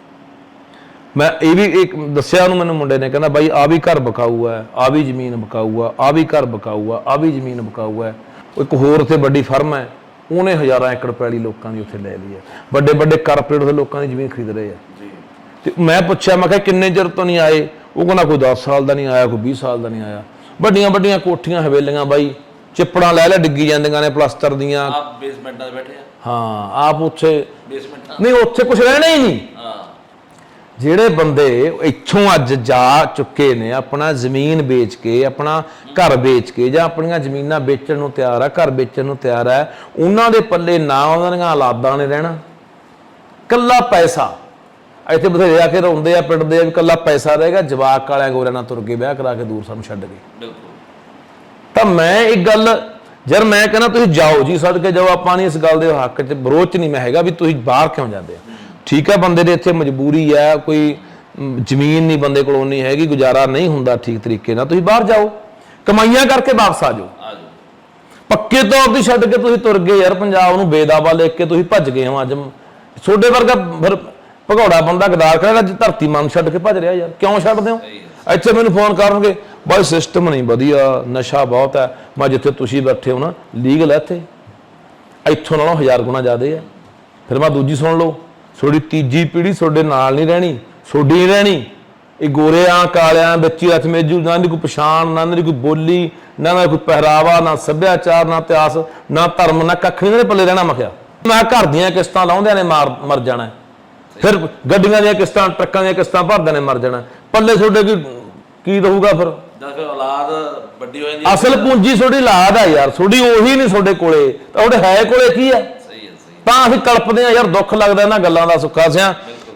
ਮੈਂ ਇਹ ਵੀ ਇੱਕ ਦੱਸਿਆ ਉਹਨੂੰ ਮੈਨੂੰ ਮੁੰਡੇ ਨੇ ਕਹਿੰਦਾ ਬਾਈ ਆ ਵੀ ਘਰ ਬਕਾਊ ਹੈ ਆ ਵੀ ਜ਼ਮੀਨ ਬਕਾਊ ਆ ਆ ਵੀ ਘਰ ਬਕਾਊ ਆ ਆ ਵੀ ਜ਼ਮੀਨ ਬਕਾਊ ਹੈ। ਇੱਕ ਹੋਰ ਉੱਥੇ ਵੱਡੀ ਫਰਮ ਹੈ। ਉਹਨੇ ਹਜ਼ਾਰਾਂ ਏਕੜ ਪੈਲੀ ਲੋਕਾਂ ਦੀ ਉੱਥੇ ਲੈ ਲਈ ਹੈ। ਵੱਡੇ ਵੱਡੇ ਕਾਰਪੋਰੇਟ ਦੇ ਲੋਕਾਂ ਦੀ ਜ਼ਮੀਨ ਖਰੀਦ ਰਹੇ ਆ ਜੀ। ਤੇ ਮੈਂ ਪੁੱਛਿਆ ਮੈਂ ਕਿਹਾ ਕਿੰਨੇ ਚਿਰ ਤੋਂ ਨਹੀਂ ਆਏ? ਉਹ ਕਹਿੰਦਾ ਕੋਈ 10 ਸਾਲ ਦਾ ਨਹੀਂ ਆਇਆ ਕੋਈ 20 ਸਾਲ ਦਾ ਨਹੀਂ ਆਇਆ। ਵੱਡੀਆਂ ਵੱਡੀਆਂ ਕੋਠੀਆਂ ਹਵੇਲੀਆਂ ਬਾਈ ਚਿੱਪੜਾਂ ਲੈ ਲੈ ਡਿੱਗੀ ਜਾਂਦੀਆਂ ਨੇ ਪਲਾਸਟਰ ਦੀਆਂ। ਆਪ ਬੇਸਮੈਂਟਾਂ 'ਤੇ ਬੈਠੇ ਆ। ਹਾਂ ਆਪ ਉੱਥੇ ਬੇਸਮੈਂਟਾਂ ਨਹੀਂ ਉੱਥੇ ਕੁਝ ਰਹਿਣਾ ਹੀ ਨਹੀਂ। ਜਿਹੜੇ ਬੰਦੇ ਇੱਥੋਂ ਅੱਜ ਜਾ ਚੁੱਕੇ ਨੇ ਆਪਣਾ ਜ਼ਮੀਨ ਵੇਚ ਕੇ ਆਪਣਾ ਘਰ ਵੇਚ ਕੇ ਜਾਂ ਆਪਣੀਆਂ ਜ਼ਮੀਨਾਂ ਵੇਚਣ ਨੂੰ ਤਿਆਰ ਆ ਘਰ ਵੇਚਣ ਨੂੰ ਤਿਆਰ ਹੈ ਉਹਨਾਂ ਦੇ ਪੱਲੇ ਨਾ ਉਹਨਾਂ ਦੀਆਂ ਔਲਾਦਾਂ ਨੇ ਰਹਿਣਾ। ਕੱਲਾ ਪੈਸਾ। ਇੱਥੇ ਬਥੇਰੇ ਆ ਕੇ ਰੋਂਦੇ ਆ ਪਿੱਟਦੇ ਆ ਵੀ ਕੱਲਾ ਪੈਸਾ ਰਹੇਗਾ ਜਵਾਕ ਵਾਲਿਆਂ ਗੋਰਿਆਂ ਨਾਲ ਤੁਰ ਕੇ ਵਿਆਹ ਕਰਾ ਕੇ ਦੂਰ ਸਾਨੂੰ ਛੱਡ ਗਏ ਤਾਂ ਮੈਂ ਇੱਕ ਗੱਲ ਯਾਰ ਮੈਂ ਕਹਿੰਦਾ ਤੁਸੀਂ ਜਾਓ ਜੀ ਸਦਕੇ ਜਾਓ ਆਪਾਂ ਨਹੀਂ ਇਸ ਗੱਲ ਦੇ ਹੱਕ 'ਚ ਵਿਰੋਧ 'ਚ ਨਹੀਂ ਮੈਂ ਹੈਗਾ ਵੀ ਤੁਸੀਂ ਬਾਹਰ ਕਿਉਂ ਜਾਂਦੇ ਆ। ਠੀਕ ਹੈ ਬੰਦੇ ਦੇ ਇੱਥੇ ਮਜਬੂਰੀ ਹੈ ਕੋਈ ਜ਼ਮੀਨ ਨਹੀਂ ਬੰਦੇ ਕੋਲ ਨਹੀਂ ਹੈਗੀ ਗੁਜ਼ਾਰਾ ਨਹੀਂ ਹੁੰਦਾ ਠੀਕ ਤਰੀਕੇ ਨਾਲ। ਤੁਸੀਂ ਬਾਹਰ ਜਾਓ ਕਮਾਈਆਂ ਕਰਕੇ ਵਾਪਸ ਆ ਜਾਓ। ਪੱਕੇ ਤੌਰ ਤੇ ਛੱਡ ਕੇ ਤੁਸੀਂ ਤੁਰ ਗਏ ਯਾਰ ਪੰਜਾਬ ਨੂੰ ਬੇਦਾਵਾ ਲਿਖ ਕੇ ਤੁਸੀਂ ਭੱਜ ਗਏ ਹੋ ਅੱਜ। ਛੋਡੇ ਵਰਗਾ ਫਿਰ ਭਗੌੜਾ ਬੰਦਾ ਗਦਾਰ ਕਰੇਗਾ ਅੱਜ ਧਰਤੀ ਮਨ ਛੱਡ ਕੇ ਭੱਜ ਰਿਹਾ ਯਾਰ। ਕਿਉਂ ਛੱਡਦੇ ਹੋ? ਇੱਥੇ ਮੈਨੂੰ ਫੋਨ ਕਰਨਗੇ ਬਾਈ ਸਿਸਟਮ ਨਹੀਂ ਵਧੀਆ ਨਸ਼ਾ ਬਹੁਤ ਹੈ। ਮੈਂ ਜਿੱਥੇ ਤੁਸੀਂ ਬੈਠੇ ਹੋ ਨਾ ਲੀਗਲ ਹੈ ਇੱਥੇ। ਇੱਥੋਂ ਨਾਲੋਂ ਹਜ਼ਾਰ ਗੁਣਾ ਜ਼ਿਆਦਾ ਹੈ। ਫਿਰ ਮੈਂ ਦੂਜੀ ਸੁਣ ਲਓ। ਤੁਹਾਡੀ ਤੀਜੀ ਪੀੜ੍ਹੀ ਤੁਹਾਡੇ ਨਾਲ ਨਹੀਂ ਰਹਿਣੀ ਤੁਹਾਡੀ ਨਹੀਂ ਰਹਿਣੀ। ਇਹ ਗੋਰਿਆਂ ਕਾਲਿਆਂ ਬੱਚੀ ਹੱਥ ਮੇਜੂ ਨਾ ਦੀ ਕੋਈ ਪਛਾਣ ਨਾ ਦੀ ਕੋਈ ਬੋਲੀ ਨਾ ਨਾ ਕੋਈ ਪਹਿਰਾਵਾ ਨਾ ਸੱਭਿਆਚਾਰ ਨਾ ਇਤਿਹਾਸ ਨਾ ਧਰਮ ਨਾ ਕੱਖ ਨਹੀਂ ਇਹਦੇ ਪੱਲੇ ਰਹਿਣਾ ਮਖਿਆ। ਮੈਂ ਘਰ ਦੀਆਂ ਕਿਸ਼ਤਾਂ ਲਾਉਂਦਿਆਂ ਨੇ ਮਾਰ ਮਰ ਜਾਣਾ। ਫਿਰ ਗੱਡੀਆਂ ਦੀਆਂ ਕਿਸ਼ਤਾਂ ਟਰੱਕਾਂ ਦੀਆਂ ਕਿਸ਼ਤਾਂ ਭਰਦਿਆਂ ਨੇ ਮਰ ਜਾਣਾ। ਪੱਲੇ ਤੁਹਾਡੇ ਕੀ ਕੀ ਰਹੂਗਾ ਫਿਰ? ਜਦ ਫਿਰ ਔਲਾਦ ਵੱਡੀ ਹੋ ਜਾਂਦੀ ਅਸਲ ਪੂੰਜੀ ਤੁਹਾਡੀ ਲਾਦ ਆ ਯਾਰ ਤੁਹਾਡੀ ਉਹੀ ਨਹੀਂ ਤੁਹਾਡੇ ਕੋਲੇ। ਤਾਂ ਤੁਹਾਡੇ ਹੈ ਕੋਲੇ ਕੀ ਆ? ਹੈ ਤਾਂ ਅਸੀਂ ਕਲਪਦੇ ਆ ਯਾਰ ਦੁੱਖ ਲੱਗਦਾ ਇਹਨਾਂ ਗੱਲਾਂ ਦਾ ਸੁੱਖਾ ਸਿਆ।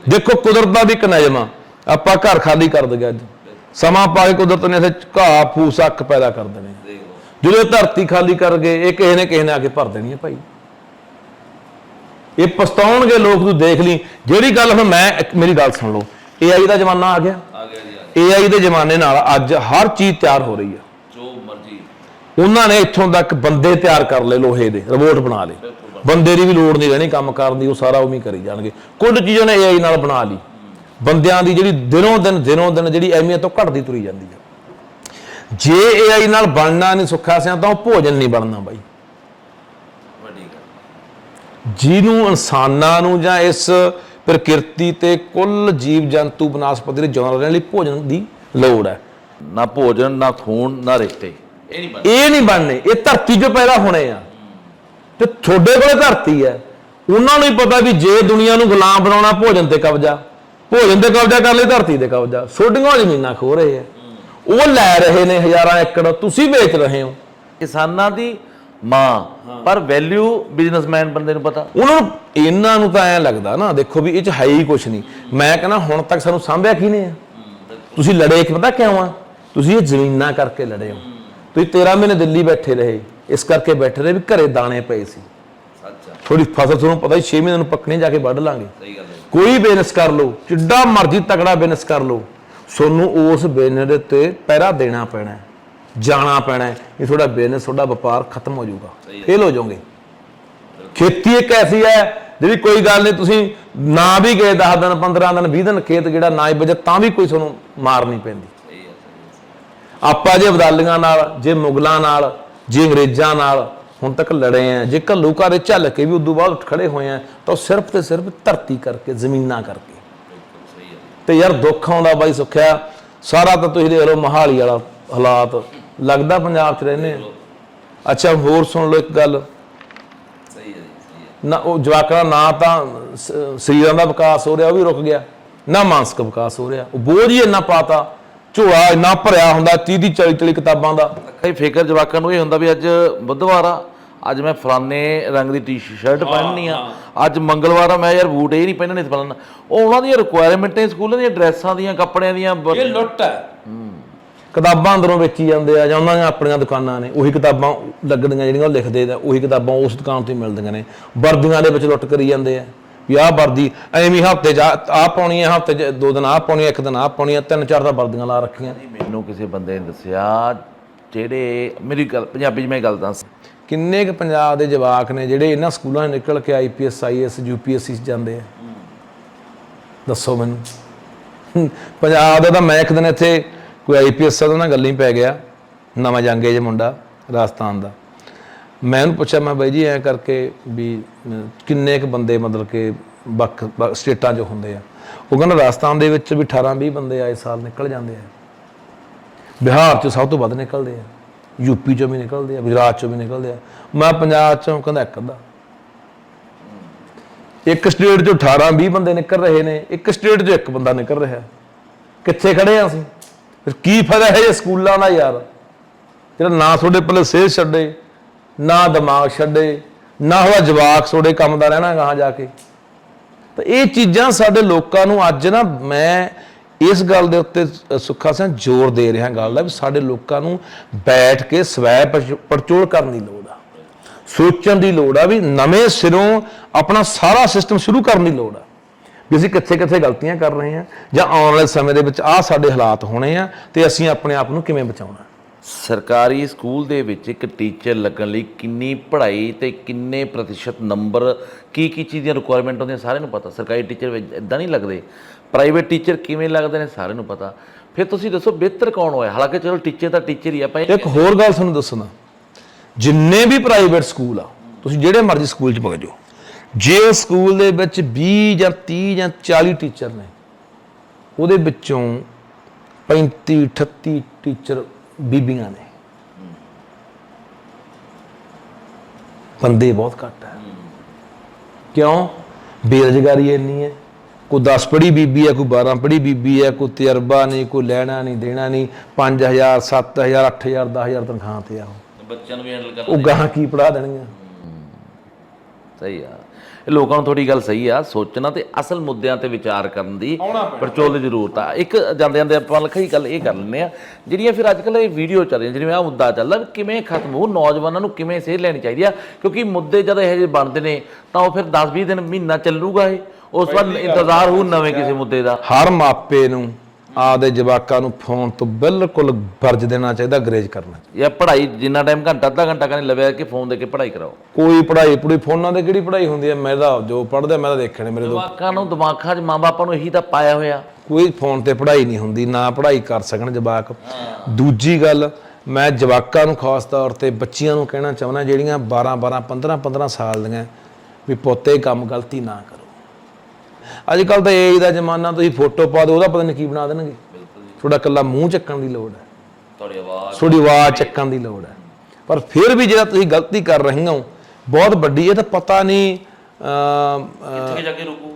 ਦੇਖੋ ਕੁਦਰਤ ਦਾ ਵੀ ਆ। ਆਪਾਂ ਘਰ ਖਾਲੀ ਕਰ ਦਗੇ ਅੱਜ। ਸਮਾਂ ਪਾ ਕੇ ਕੁਦਰਤ ਨੇ ਇੱਥੇ ਘਾਹ ਫੂਸ ਅੱਕ ਪੈਦਾ ਕਰ ਦੇਣੇ। ਜਦੋਂ ਧਰਤੀ ਖਾਲੀ ਕਰ ਗਏ ਇਹ ਕਿਸੇ ਨੇ ਕਿਸੇ ਨੇ ਆ ਕੇ ਭਰ ਦੇਣੀ ਹੈ ਭਾਈ। ਇਹ ਪਛਤਾਉਣਗੇ ਲੋਕ ਤੂੰ ਦੇਖ ਲਈ। ਜਿਹੜੀ ਗੱਲ ਹੁਣ ਮੈਂ ਮੇਰੀ ਗੱਲ ਸੁਣ ਲਓ। AI ਦਾ ਜ਼ਮਾਨਾ ਆ ਗਿਆ। ਆ ਗਿਆ ਜੀ ਆ। AI ਦੇ ਜ਼ਮਾਨੇ ਨਾਲ ਅੱਜ ਹਰ ਚੀਜ਼ ਤਿਆਰ ਹੋ ਰਹੀ ਹੈ ਜੋ ਮਰਜ਼ੀ। ਉਹਨਾਂ ਨੇ ਇੱਥੋਂ ਤੱਕ ਬੰਦੇ ਤਿਆਰ ਕਰ ਲਏ ਲੋਹੇ ਦੇ ਰੋਬੋਟ ਬਣਾ ਲਏ। ਬੰਦੇ ਦੀ ਵੀ ਲੋੜ ਨਹੀਂ ਰਹਿਣੀ ਕੰਮ ਕਰਨ ਦੀ ਉਹ ਸਾਰਾ ਉਵੇਂ ਹੀ ਕਰੀ ਜਾਣਗੇ। ਕੁਝ ਚੀਜ਼ਾਂ ਨੇ AI ਨਾਲ ਬਣਾ ਲਈ। ਬੰਦਿਆਂ ਦੀ ਜਿਹੜੀ ਦਿਨੋਂ ਦਿਨ ਦਿਨੋਂ ਦਿਨ ਜਿਹੜੀ ਅਹਿਮੀਅਤ ਉਹ ਘਟਦੀ ਤੁਰੀ ਜਾਂਦੀ ਹੈ ਜੇ AI ਨਾਲ ਬਣਨਾ ਨਹੀਂ ਸੁੱਖਾ ਸਿਆ ਤਾਂ ਉਹ ਭੋਜਨ ਨਹੀਂ ਬਣਨਾ ਬਾਈ। ਵੱਡੀ ਗੱਲ ਜਿਹਨੂੰ ਇਨਸਾਨਾਂ ਨੂੰ ਜਾਂ ਇਸ ਪ੍ਰਕਿਰਤੀ ਤੇ ਕੁੱਲ ਜੀਵ ਜੰਤੂ ਬਨਸਪਤੀ ਦੇ ਰਹਿਣ ਲਈ ਭੋਜਨ ਦੀ ਲੋੜ ਹੈ। ਨਾ ਭੋਜਨ ਨਾ ਖੂਨ ਨਾ ਰਿਸ਼ਤੇ। ਇਹ ਨਹੀਂ ਬਣਦਾ। ਇਹ ਨਹੀਂ ਬਣਨੇ। ਇਹ ਧਰਤੀ 'ਚੋਂ ਪੈਦਾ ਹੋਣੇ ਆ। ਤੇ ਤੁਹਾਡੇ ਕੋਲੇ ਧਰਤੀ ਹੈ। ਉਹਨਾਂ ਨੂੰ ਹੀ ਪਤਾ ਵੀ ਜੇ ਦੁਨੀਆ ਨੂੰ ਗੁਲਾਮ ਬਣਾਉਣਾ ਭੋਜਨ ਤੇ ਕਬਜ਼ਾ। ਭੋਜਨ ਤੇ ਕਬਜ਼ਾ ਕਰ ਲਈ ਧਰਤੀ ਤੇ ਕਬਜ਼ਾ। ਛੋਟੀਆਂ ਜ਼ਮੀਨਾਂ ਖੋ ਰਹੇ ਆ। ਉਹ ਲੈ ਰਹੇ ਨੇ ਹਜ਼ਾਰਾਂ ਏਕੜ ਤੁਸੀਂ ਵੇਚ ਰਹੇ ਹੋ। ਕਿਸਾਨਾਂ ਦੀ ਮਾਂ ਪਰ ਵੈਲਿਊ ਬਿਜ਼ਨਸਮੈਨ ਬੰਦੇ ਨੂੰ ਪਤਾ। ਉਹਨਾਂ ਨੂੰ ਇਹਨਾਂ ਨੂੰ ਤਾਂ ਐ ਲੱਗਦਾ ਨਾ ਦੇਖੋ ਵੀ ਇਹ ਚ ਹੈ ਹੀ ਕੁਝ ਨਹੀਂ। ਮੈਂ ਕਹਿੰਦਾ ਹੁਣ ਤੱਕ ਸਾਨੂੰ ਸਾਂਭਿਆ ਕਿਹਨੇ ਆ? ਤੁਸੀਂ ਲੜੇ ਕਿ ਪਤਾ ਕਿਉਂ ਆ? ਤੁਸੀਂ ਇਹ ਜ਼ਮੀਨਾਂ ਕਰਕੇ ਲੜੇ ਹੋ। ਤੁਸੀਂ 13 ਮਹੀਨੇ ਦਿੱਲੀ ਬੈਠੇ ਰਹੇ। ਇਸ ਕਰਕੇ ਬੈਠੇ ਰਹੇ ਵੀ ਘਰੇ ਦਾਣੇ ਪਏ ਸੀ। ਅੱਛਾ ਥੋੜੀ ਫਸਲ ਤੁਹਾਨੂੰ ਪਤਾ ਹੀ 6 ਮਹੀਨੇ ਨੂੰ ਪੱਕਣੀ ਜਾ ਕੇ ਵੱਢ ਲਾਂਗੇ। ਸਹੀ ਗੱਲ ਹੈ ਕੋਈ ਬਿਜ਼ਨਸ ਕਰ ਲਓ ਜਿੱਡਾ ਮਰਜ਼ੀ ਤਕੜਾ ਬਿਜ਼ਨਸ ਕਰ ਲਓ ਤੁਹਾਨੂੰ ਉਸ ਬਿਜ਼ਨਸ ਦੇ ਉੱਤੇ ਪਹਿਰਾ ਦੇਣਾ ਪੈਣਾ ਹੈ ਜਾਣਾ ਪੈਣਾ ਹੈ ਇਹ ਤੁਹਾਡਾ ਬਿਜ਼ਨਸ ਤੁਹਾਡਾ ਵਪਾਰ ਖਤਮ ਹੋ ਜਾਊਗਾ ਫੇਲ ਹੋ ਜਾਓਗੇ। ਖੇਤੀ ਇੱਕ ਐਸੀ ਹੈ ਜਿਹੜੀ ਕੋਈ ਗੱਲ ਨਹੀਂ ਤੁਸੀਂ ਨਾ ਵੀ ਗਏ 10 ਦਿਨ 15 ਦਿਨ 20 ਦਿਨ ਖੇਤ ਜਿਹੜਾ ਨਾ ਹੀ ਬਜੇ ਤਾਂ ਵੀ ਕੋਈ ਤੁਹਾਨੂੰ ਮਾਰ ਨਹੀਂ ਪੈਂਦੀ। ਆਪਾਂ ਜੇ ਅਬਦਾਲੀਆਂ ਨਾਲ ਜੇ ਮੁਗਲਾਂ ਨਾਲ ਜੇ ਅੰਗਰੇਜ਼ਾਂ ਨਾਲ ਹੁਣ ਤੱਕ ਲੜੇ ਆ ਜੇ ਘੱਲੂਕਾ ਦੇ ਝੱਲ ਕੇ ਵੀ ਉਦੋਂ ਬਾਅਦ ਉੱਠ ਖੜੇ ਹੋਏ ਆ ਤਾਂ ਸਿਰਫ ਤੇ ਸਿਰਫ ਧਰਤੀ ਕਰਕੇ ਜ਼ਮੀਨਾਂ ਕਰਕੇ। ਤੇ ਯਾਰ ਦੁੱਖ ਆਉਂਦਾ ਬਾਈ ਸੁੱਖਿਆ ਸਾਰਾ ਤਾਂ ਤੁਸੀਂ ਦੇਖ ਲਓ ਮਹਾਲੀ ਵਾਲਾ ਹਾਲਾਤ। ਲੱਗਦਾ ਪੰਜਾਬ 'ਚ ਰਹਿੰਦੇ ਆ। ਅੱਛਾ ਹੋਰ ਸੁਣ ਲਓ ਇੱਕ ਗੱਲ। ਸਹੀ ਹੈ ਨਾ ਉਹ ਜਵਾਕਾਂ ਨਾ ਤਾਂ ਸਰੀਰਾਂ ਦਾ ਵਿਕਾਸ ਹੋ ਰਿਹਾ ਉਹ ਵੀ ਰੁਕ ਗਿਆ। ਨਾ ਮਾਨਸਿਕ ਵਿਕਾਸ ਹੋ ਰਿਹਾ। ਉਹ ਬੋਝ ਹੀ ਇੰਨਾ ਪਾਤਾ ਝੋਲਾ ਇੰਨਾ ਭਰਿਆ ਹੁੰਦਾ 30 ਦੀ 40 40 ਕਿਤਾਬਾਂ ਦਾ। ਕਈ ਫਿਕਰ ਜਵਾਕਾਂ ਨੂੰ ਇਹ ਹੁੰਦਾ ਵੀ ਅੱਜ ਬੁੱਧਵਾਰ ਆ ਅੱਜ ਮੈਂ ਫਲਾਣੇ ਰੰਗ ਦੀ ਟੀ-ਸ਼ਰਟ ਪਹਿਨਣੀ ਆ। ਅੱਜ ਮੰਗਲਵਾਰ ਆ ਮੈਂ ਯਾਰ ਬੂਟ ਇਹ ਨਹੀਂ ਪਹਿਨਣੇ ਫਲਾਣਾ। ਉਹ ਉਹਨਾਂ ਦੀਆਂ ਰਿਕੁਆਇਰਮੈਂਟਾਂ ਸਕੂਲਾਂ ਦੀਆਂ ਡਰੈਸਾਂ ਦੀਆਂ ਕੱਪੜਿਆਂ ਦੀਆਂ ਬ- ਲੁੱਟ ਹੈ। ਕਿਤਾਬਾਂ ਅੰਦਰੋਂ ਵੇਚੀ ਜਾਂਦੇ ਆ ਜਾਂ ਉਹਨਾਂ ਦੀਆਂ ਆਪਣੀਆਂ ਦੁਕਾਨਾਂ ਨੇ ਉਹੀ ਕਿਤਾਬਾਂ ਲੱਗਣੀਆਂ ਜਿਹੜੀਆਂ ਉਹ ਲਿਖਦੇ ਆ ਉਹੀ ਕਿਤਾਬਾਂ ਉਸ ਦੁਕਾਨ ਤੋਂ ਹੀ ਮਿਲਦੀਆਂ ਨੇ। ਵਰਦੀਆਂ ਦੇ ਵਿੱਚ ਲੁੱਟ ਕਰੀ ਜਾਂਦੇ ਆ। ਵੀ ਆਹ ਵਰਦੀ ਐਵੇਂ ਹਫ਼ਤੇ ਚ ਆਹ ਪਾਉਣੀ ਹੈ ਹਫ਼ਤੇ ਦੋ ਦਿਨ ਆਹ ਪਾਉਣੀ ਹੈ ਇੱਕ ਦਿਨ ਆਹ ਪਾਉਣੀ ਹੈ ਤਿੰਨ ਚਾਰ ਤਾਂ ਵਰਦੀਆਂ ਲਾ ਰੱਖੀਆਂ। ਮੈਨੂੰ ਕਿਸੇ ਬੰਦੇ ਨੇ ਦੱਸਿਆ ਜਿਹੜੇ ਮੇਰੀ ਗੱਲ ਪੰਜਾਬੀ 'ਚ ਮੈਂ ਗੱਲ ਦੱਸ ਕਿੰਨੇ ਕੁ ਪੰਜਾਬ ਦੇ ਜਵਾਕ ਨੇ ਜਿਹੜੇ ਇਹਨਾਂ ਸਕੂਲਾਂ 'ਚ ਨਿਕਲ ਕੇ ਆਈਪੀਐਸ ਆਈਐਸ ਯੂਪੀਐਸਸੀ 'ਚ ਜਾਂਦੇ ਆ? ਦੱਸੋ ਮੈਨੂੰ। ਪੰਜਾਬ ਦਾ ਤਾਂ ਮੈਂ ਇੱਕ ਦਿਨ ਇੱਥੇ ਕੋਈ ਆਈਪੀਐਸ ਦਾ ਨਾਲ ਗੱਲ ਹੀ ਪੈ ਗਿਆ ਨਵਾਂ ਜੰਗੇ ਜੇ ਮੁੰਡਾ ਰਾਜਸਥਾਨ ਦਾ। ਮੈਂ ਉਹਨੂੰ ਪੁੱਛਿਆ, ਮੈਂ ਬਾਈ ਜੀ, ਐ ਕਰਕੇ ਵੀ ਕਿੰਨੇ ਕੁ ਬੰਦੇ ਮਤਲਬ ਕਿ ਵੱਖ ਸਟੇਟਾਂ 'ਚ ਹੁੰਦੇ ਆ? ਉਹ ਕਹਿੰਦਾ, ਰਾਜਸਥਾਨ ਦੇ ਵਿੱਚ ਵੀ 18 20 ਬੰਦੇ ਆਏ ਸਾਲ ਨਿਕਲ ਜਾਂਦੇ ਆ। ਬਿਹਾਰ 'ਚ ਸਭ ਤੋਂ ਵੱਧ ਨਿਕਲਦੇ ਆ। ਯੂਪੀ 'ਚੋਂ ਵੀ ਨਿਕਲਦੇ ਆ, ਗੁਜਰਾਤ 'ਚੋਂ ਵੀ ਨਿਕਲਦੇ ਆ। ਮੈਂ ਪੰਜਾਬ 'ਚੋਂ ਕਹਿੰਦਾ, ਇੱਕ ਅੱਧਾ। ਇੱਕ ਸਟੇਟ 'ਚੋਂ 18 20 ਬੰਦੇ ਨਿਕਲ ਰਹੇ ਨੇ, ਇੱਕ ਸਟੇਟ 'ਚੋਂ ਇੱਕ ਬੰਦਾ ਨਿਕਲ ਰਿਹਾ। ਕਿੱਥੇ ਖੜੇ ਆ ਅਸੀਂ? ਫਿਰ ਕੀ ਫਾਇਦਾ ਹੈ ਇਹ ਸਕੂਲਾਂ ਦਾ ਯਾਰ? ਜਿਹੜਾ ਨਾ ਤੁਹਾਡੇ ਪੱਲੇ ਸਿਹਤ ਛੱਡੇ ਨਾ ਦਿਮਾਗ ਛੱਡੇ, ਨਾ ਹੋਇਆ ਜਵਾਕ ਸੋੜੇ ਕੰਮ ਦਾ ਰਹਿਣਾ ਗਾਂ ਜਾ ਕੇ। ਤਾਂ ਇਹ ਚੀਜ਼ਾਂ ਸਾਡੇ ਲੋਕਾਂ ਨੂੰ ਅੱਜ ਨਾ ਮੈਂ ਇਸ ਗੱਲ ਦੇ ਉੱਤੇ ਸੁੱਖਾ ਸਿੰਘ ਜ਼ੋਰ ਦੇ ਰਿਹਾ ਗੱਲ ਦਾ ਵੀ ਸਾਡੇ ਲੋਕਾਂ ਨੂੰ ਬੈਠ ਕੇ ਸਵੈ ਪਰਚ- ਪੜਚੋਲ ਕਰਨ ਦੀ ਲੋੜ ਆ। ਸੋਚਣ ਦੀ ਲੋੜ ਆ ਵੀ ਨਵੇਂ ਸਿਰੋਂ ਆਪਣਾ ਸਾਰਾ ਸਿਸਟਮ ਸ਼ੁਰੂ ਕਰਨ ਦੀ ਲੋੜ ਆ। ਵੀ ਅਸੀਂ ਕਿੱਥੇ ਕਿੱਥੇ ਗਲਤੀਆਂ ਕਰ ਰਹੇ ਹਾਂ ਜਾਂ ਆਉਣ ਵਾਲੇ ਸਮੇਂ ਦੇ ਵਿੱਚ ਆਹ ਸਾਡੇ ਹਾਲਾਤ ਹੋਣੇ ਆ ਤੇ ਅਸੀਂ ਆਪਣੇ ਆਪ ਨੂੰ ਕਿਵੇਂ ਬਚਾਉਣਾ। ਸਰਕਾਰੀ ਸਕੂਲ ਦੇ ਵਿੱਚ ਇੱਕ ਟੀਚਰ ਲੱਗਣ ਲਈ ਕਿੰਨੀ ਪੜ੍ਹਾਈ ਤੇ ਕਿੰਨੇ ਪ੍ਰਤੀਸ਼ਤ ਨੰਬਰ, ਕੀ ਕੀ ਚੀਜ਼ ਦੀਆਂ ਰਿਕੁਆਇਰਮੈਂਟ ਹੁੰਦੀਆਂ ਸਾਰਿਆਂ ਨੂੰ ਪਤਾ। ਸਰਕਾਰੀ ਟੀਚਰ ਵਿੱਚ ਇਦਾਂ ਨਹੀਂ ਲੱਗਦੇ। ਪ੍ਰਾਈਵੇਟ ਟੀਚਰ ਕਿਵੇਂ ਲੱਗਦੇ ਨੇ ਸਾਰਿਆਂ ਨੂੰ ਪਤਾ। ਫਿਰ ਤੁਸੀਂ ਦੱਸੋ ਬਿਹਤਰ ਕੌਣ ਹੋਇਆ? ਹਾਲਾਂਕਿ ਚਲੋ ਟੀਚਰ ਤਾਂ ਟੀਚਰ ਹੀ ਆ ਭਾਈ ਇੱਕ ਹੋਰ ਗੱਲ ਤੁਹਾਨੂੰ ਦੱਸਣਾ। ਜਿੰਨੇ ਵੀ ਪ੍ਰਾਈਵੇਟ ਸਕੂਲ ਆ, ਤੁਸੀਂ ਜਿਹੜੇ ਮਰਜ਼ੀ ਸਕੂਲ 'ਚ ਵਗ ਜਾਓ। ਜੇ ਉਹ ਸਕੂਲ ਦੇ ਵਿੱਚ 20 ਜਾਂ 30 ਜਾਂ 40 ਟੀਚਰ ਨੇ, ਉਹਦੇ ਵਿੱਚੋਂ 35 38 ਟੀਚਰ ਬੀਬੀਆਂ ਨੇ। ਬੰਦੇ ਬਹੁਤ ਘੱਟ ਹੈ। ਕਿਉਂ? ਬੇਰੁਜ਼ਗਾਰੀ ਇੰਨੀ ਹੈ। ਕੋਈ 10 ਪੜ੍ਹੀ ਬੀਬੀ ਹੈ ਕੋਈ 12 ਪੜ੍ਹੀ ਬੀਬੀ ਹੈ ਕੋਈ ਤਜਰਬਾ ਨਹੀਂ ਕੋਈ ਲੈਣਾ ਨਹੀਂ ਦੇਣਾ ਨਹੀਂ 5000 7000 8000 10000 ਤਨਖਾਹ ਤੇ ਆ। ਬੱਚਿਆਂ ਨੂੰ ਵੀ ਹੈਂਡਲ ਉਹ ਗਾਹਾਂ ਕੀ ਪੜਾ ਦੇਣਗੀਆਂ? ਸਹੀ ਆ। ਲੋਕਾਂ ਨੂੰ ਥੋੜੀ ਗੱਲ ਸਹੀ ਆ ਸੋਚਣਾ ਤੇ ਅਸਲ ਮੁੱਦਿਆਂ ਤੇ ਵਿਚਾਰ ਕਰਨ ਦੀ ਪਰਚੋਲ ਦੀ ਜ਼ਰੂਰਤ ਆ। ਇੱਕ ਜਾਂਦੇ ਜਾਂਦੇ ਆਪਾਂ ਲਖਾਈ ਗੱਲ ਇਹ ਕਰ ਲੈਂਦੇ ਆ ਜਿਹੜੀਆਂ ਫਿਰ ਅੱਜ ਕੱਲ੍ਹ ਇਹ ਵੀਡੀਓ ਚੱਲ ਰਹੀਆਂ ਜਿਵੇਂ ਆ ਮੁੱਦਾ ਚੱਲਦਾ ਕਿਵੇਂ ਖਤਮ ਹੋ ਨੌਜਵਾਨਾਂ ਨੂੰ ਕਿਵੇਂ ਸੇਧ ਲੈਣੀ ਚਾਹੀਦੀ ਆ ਕਿਉਂਕਿ ਮੁੱਦੇ ਜਦ ਇਹੋ ਜਿਹੇ ਬਣਦੇ ਨੇ ਤਾਂ ਉਹ ਫਿਰ 10-20 ਦਿਨ ਮਹੀਨਾ ਚੱਲੂਗਾ ਇਹ। ਉਸ ਤੋਂ ਬਾਅਦ ਇੰਤਜ਼ਾਰ ਹੋਊ ਨਵੇਂ ਕਿਸੇ ਮੁੱਦੇ ਦਾ। ਹਰ ਮਾਪੇ ਨੂੰ ਆਪਦੇ ਜਵਾਕਾਂ ਨੂੰ ਫੋਨ ਤੋਂ ਬਿਲਕੁਲ ਵਰਜ ਦੇਣਾ ਚਾਹੀਦਾ ਗਰੇਜ ਕਰਨਾ ਜਾਂ ਪੜ੍ਹਾਈ ਜਿੰਨਾ ਟਾਈਮ ਘੰਟਾ ਅੱਧਾ ਘੰਟਾ ਕਹਿੰਦੇ ਲਵਿਆ ਕਿ ਫੋਨ ਦੇ ਕੇ ਪੜ੍ਹਾਈ ਕਰਾਓ। ਕੋਈ ਪੜ੍ਹਾਈ ਪੜੂਈ ਫੋਨਾਂ ਤੇ ਕਿਹੜੀ ਪੜ੍ਹਾਈ ਹੁੰਦੀ ਹੈ? ਮੈਂ ਤਾਂ ਜੋ ਪੜ੍ਹਦਾ ਮੈਂ ਤਾਂ ਦੇਖਣੇ ਮੇਰੇ ਤੋਂ। ਜਵਾਕਾਂ ਨੂੰ ਦਿਮਾਗਾਂ 'ਚ ਮਾਂ-ਬਾਪਾਂ ਨੂੰ ਇਹੀ ਤਾਂ ਪਾਇਆ ਹੋਇਆ। ਕੋਈ ਫੋਨ ਤੇ ਪੜ੍ਹਾਈ ਨਹੀਂ ਹੁੰਦੀ ਨਾ ਪੜ੍ਹਾਈ ਕਰ ਸਕਣ ਜਵਾਕ। ਦੂਜੀ ਗੱਲ ਮੈਂ ਜਵਾਕਾਂ ਨੂੰ ਖਾਸ ਤੌਰ ਤੇ ਬੱਚੀਆਂ ਨੂੰ ਕਹਿਣਾ ਚਾਹੁੰਦਾ ਜਿਹੜੀਆਂ 12 12 15 15 ਸਾਲ ਦੀਆਂ ਵੀ ਪੋਤੇ ਕੰਮ ਗਲਤੀ ਨਾ ਕਰੋ। ਅੱਜ ਕੱਲ ਤਾਂ ਏਜ ਦਾ ਜ਼ਮਾਨਾ ਤੁਸੀਂ ਫੋਟੋ ਪਾ ਦਿਓ ਉਹਦਾ ਪਤਾ ਨਹੀਂ ਕੀ ਬਣਾ ਦੇਣਗੇ। ਤੁਹਾਡਾ ਕੱਲਾ ਮੂੰਹ ਚੱਕਣ ਦੀ ਲੋੜ ਹੈ। ਤੁਹਾਡੀ ਆਵਾਜ਼ ਤੁਹਾਡੀ ਆਵਾਜ਼ ਚੱਕਣ ਦੀ ਲੋੜ ਹੈ। ਪਰ ਫਿਰ ਵੀ ਜਿਹੜਾ ਤੁਸੀਂ ਗਲਤੀ ਕਰ ਰਹੇ ਹੋ ਬਹੁਤ ਵੱਡੀ ਇਹ ਤਾਂ ਪਤਾ ਨਹੀਂ ਕਿੱਥੇ ਜਾ ਕੇ ਰੁਕੂ?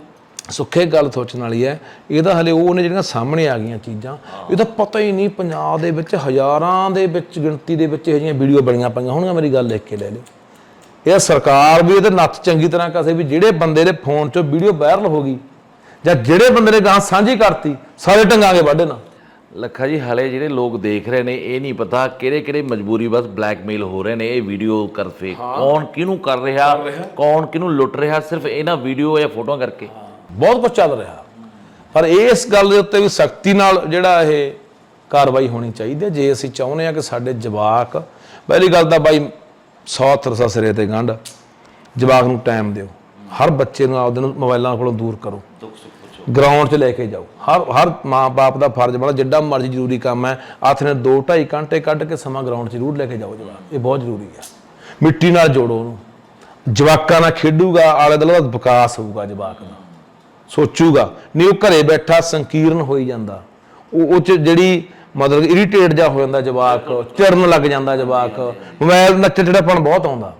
ਸੁੱਖੇ ਗੱਲ ਸੋਚਣ ਵਾਲੀ ਹੈ। ਇਹ ਤਾਂ ਹਲੇ ਉਹ ਨੇ ਜਿਹੜੀਆਂ ਸਾਹਮਣੇ ਆ ਗਈਆਂ ਚੀਜ਼ਾਂ ਇਹ ਤਾਂ ਪਤਾ ਹੀ ਨਹੀਂ ਪੰਜਾਬ ਦੇ ਵਿੱਚ ਹਜ਼ਾਰਾਂ ਦੇ ਵਿੱਚ ਗਿਣਤੀ ਦੇ ਵਿੱਚ ਇਹੋ ਜਿਹੀਆਂ ਵੀਡੀਓ ਬਣੀਆਂ ਪਈਆਂ ਹੋਣਗੀਆਂ ਮੇਰੀ ਗੱਲ ਲਿਖ ਕੇ ਲੈ ਲਿਓ। ਇਹ ਸਰਕਾਰ ਵੀ ਇਹਦੇ ਨੱਥ ਚੰਗੀ ਤਰ੍ਹਾਂ ਕਸੇ ਵੀ ਜਿਹੜੇ ਬੰਦੇ ਦੇ ਫੋਨ 'ਚੋਂ ਵੀਡੀਓ ਵਾਇਰਲ ਹੋ ਗਈ ਜਾਂ ਜਿਹੜੇ ਬੰਦੇ ਨੇ ਗਾਂ ਸਾਂਝੀ ਕਰਤੀ ਸਾਰੇ ਟੰਗਾਂਗੇ ਵਾਢੇ ਨਾਲ ਲੱਖਾ ਜੀ ਹਲੇ ਜਿਹੜੇ ਲੋਕ ਦੇਖ ਰਹੇ ਨੇ ਇਹ ਨਹੀਂ ਪਤਾ ਕਿਹੜੇ ਕਿਹੜੇ ਮਜਬੂਰੀ ਬਸ ਬਲੈਕਮੇਲ ਹੋ ਰਹੇ ਨੇ ਇਹ ਵੀਡੀਓ ਕਰਫੇ ਕੌਣ ਕਿਹਨੂੰ ਕਰ ਰਿਹਾ ਕੌਣ ਕਿਹਨੂੰ ਲੁੱਟ ਰਿਹਾ ਸਿਰਫ ਇਹਨਾਂ ਵੀਡੀਓ ਜਾਂ ਫੋਟੋਆਂ ਕਰਕੇ। ਬਹੁਤ ਕੁਝ ਚੱਲ ਰਿਹਾ। ਪਰ ਇਸ ਗੱਲ ਦੇ ਉੱਤੇ ਵੀ ਸਖਤੀ ਨਾਲ ਜਿਹੜਾ ਇਹ ਕਾਰਵਾਈ ਹੋਣੀ ਚਾਹੀਦੀ ਹੈ। ਜੇ ਅਸੀਂ ਚਾਹੁੰਦੇ ਹਾਂ ਕਿ ਸਾਡੇ ਜਵਾਕ ਪਹਿਲੀ ਗੱਲ ਤਾਂ ਬਾਈ 100 ਤਰਸਾ ਸਿਰੇ ਤੇ ਗੰਢ ਜਵਾਕ ਨੂੰ ਟਾਈਮ ਦਿਓ। ਹਰ ਬੱਚੇ ਨੂੰ ਆਪਦੇ ਨੂੰ ਮੋਬਾਈਲਾਂ ਕੋਲੋਂ ਦੂਰ ਕਰੋ। ਗਰਾਊਂਡ 'ਚ ਲੈ ਕੇ ਜਾਓ। ਹਰ ਹਰ ਮਾਂ-ਬਾਪ ਦਾ ਫਰਜ਼ ਬਣਾ ਜਿੱਡਾ ਮਰਜ਼ੀ ਜ਼ਰੂਰੀ ਕੰਮ ਹੈ, ਹੱਥ ਨੇ 2-2.5 ਘੰਟੇ ਕੱਢ ਕੇ ਸਮਾਂ ਗਰਾਊਂਡ 'ਚ ਜ਼ਰੂਰ ਲੈ ਕੇ ਜਾਓ ਜਵਾਕ। ਇਹ ਬਹੁਤ ਜ਼ਰੂਰੀ ਹੈ। ਮਿੱਟੀ ਨਾਲ ਜੋੜੋ ਉਹਨੂੰ। ਜਵਾਕਾਂ ਨਾਲ ਖੇਡੂਗਾ, ਆਲੇ ਦੁਆਲੇ ਦਾ ਵਿਕਾਸ ਹੋਊਗਾ ਜਵਾਕ ਦਾ। ਸੋਚੂਗਾ। ਨਹੀਂ, ਉਹ ਘਰੇ ਬੈਠਾ ਸੰਕੀਰਨ ਹੋਈ ਜਾਂਦਾ। ਉਹ ਉਹ ਚ ਜਿਹੜੀ ਮਤਲਬ ਇਰੀਟੇਟ ਜਾ ਹੋ ਜਾਂਦਾ ਜਵਾਕ ਚਿਰਨ ਲੱਗ ਜਾਂਦਾ ਜਵਾਕ। ਮੋਬਾਈਲ ਨੱਚ ਬਹੁਤ ਆਉਂਦਾ।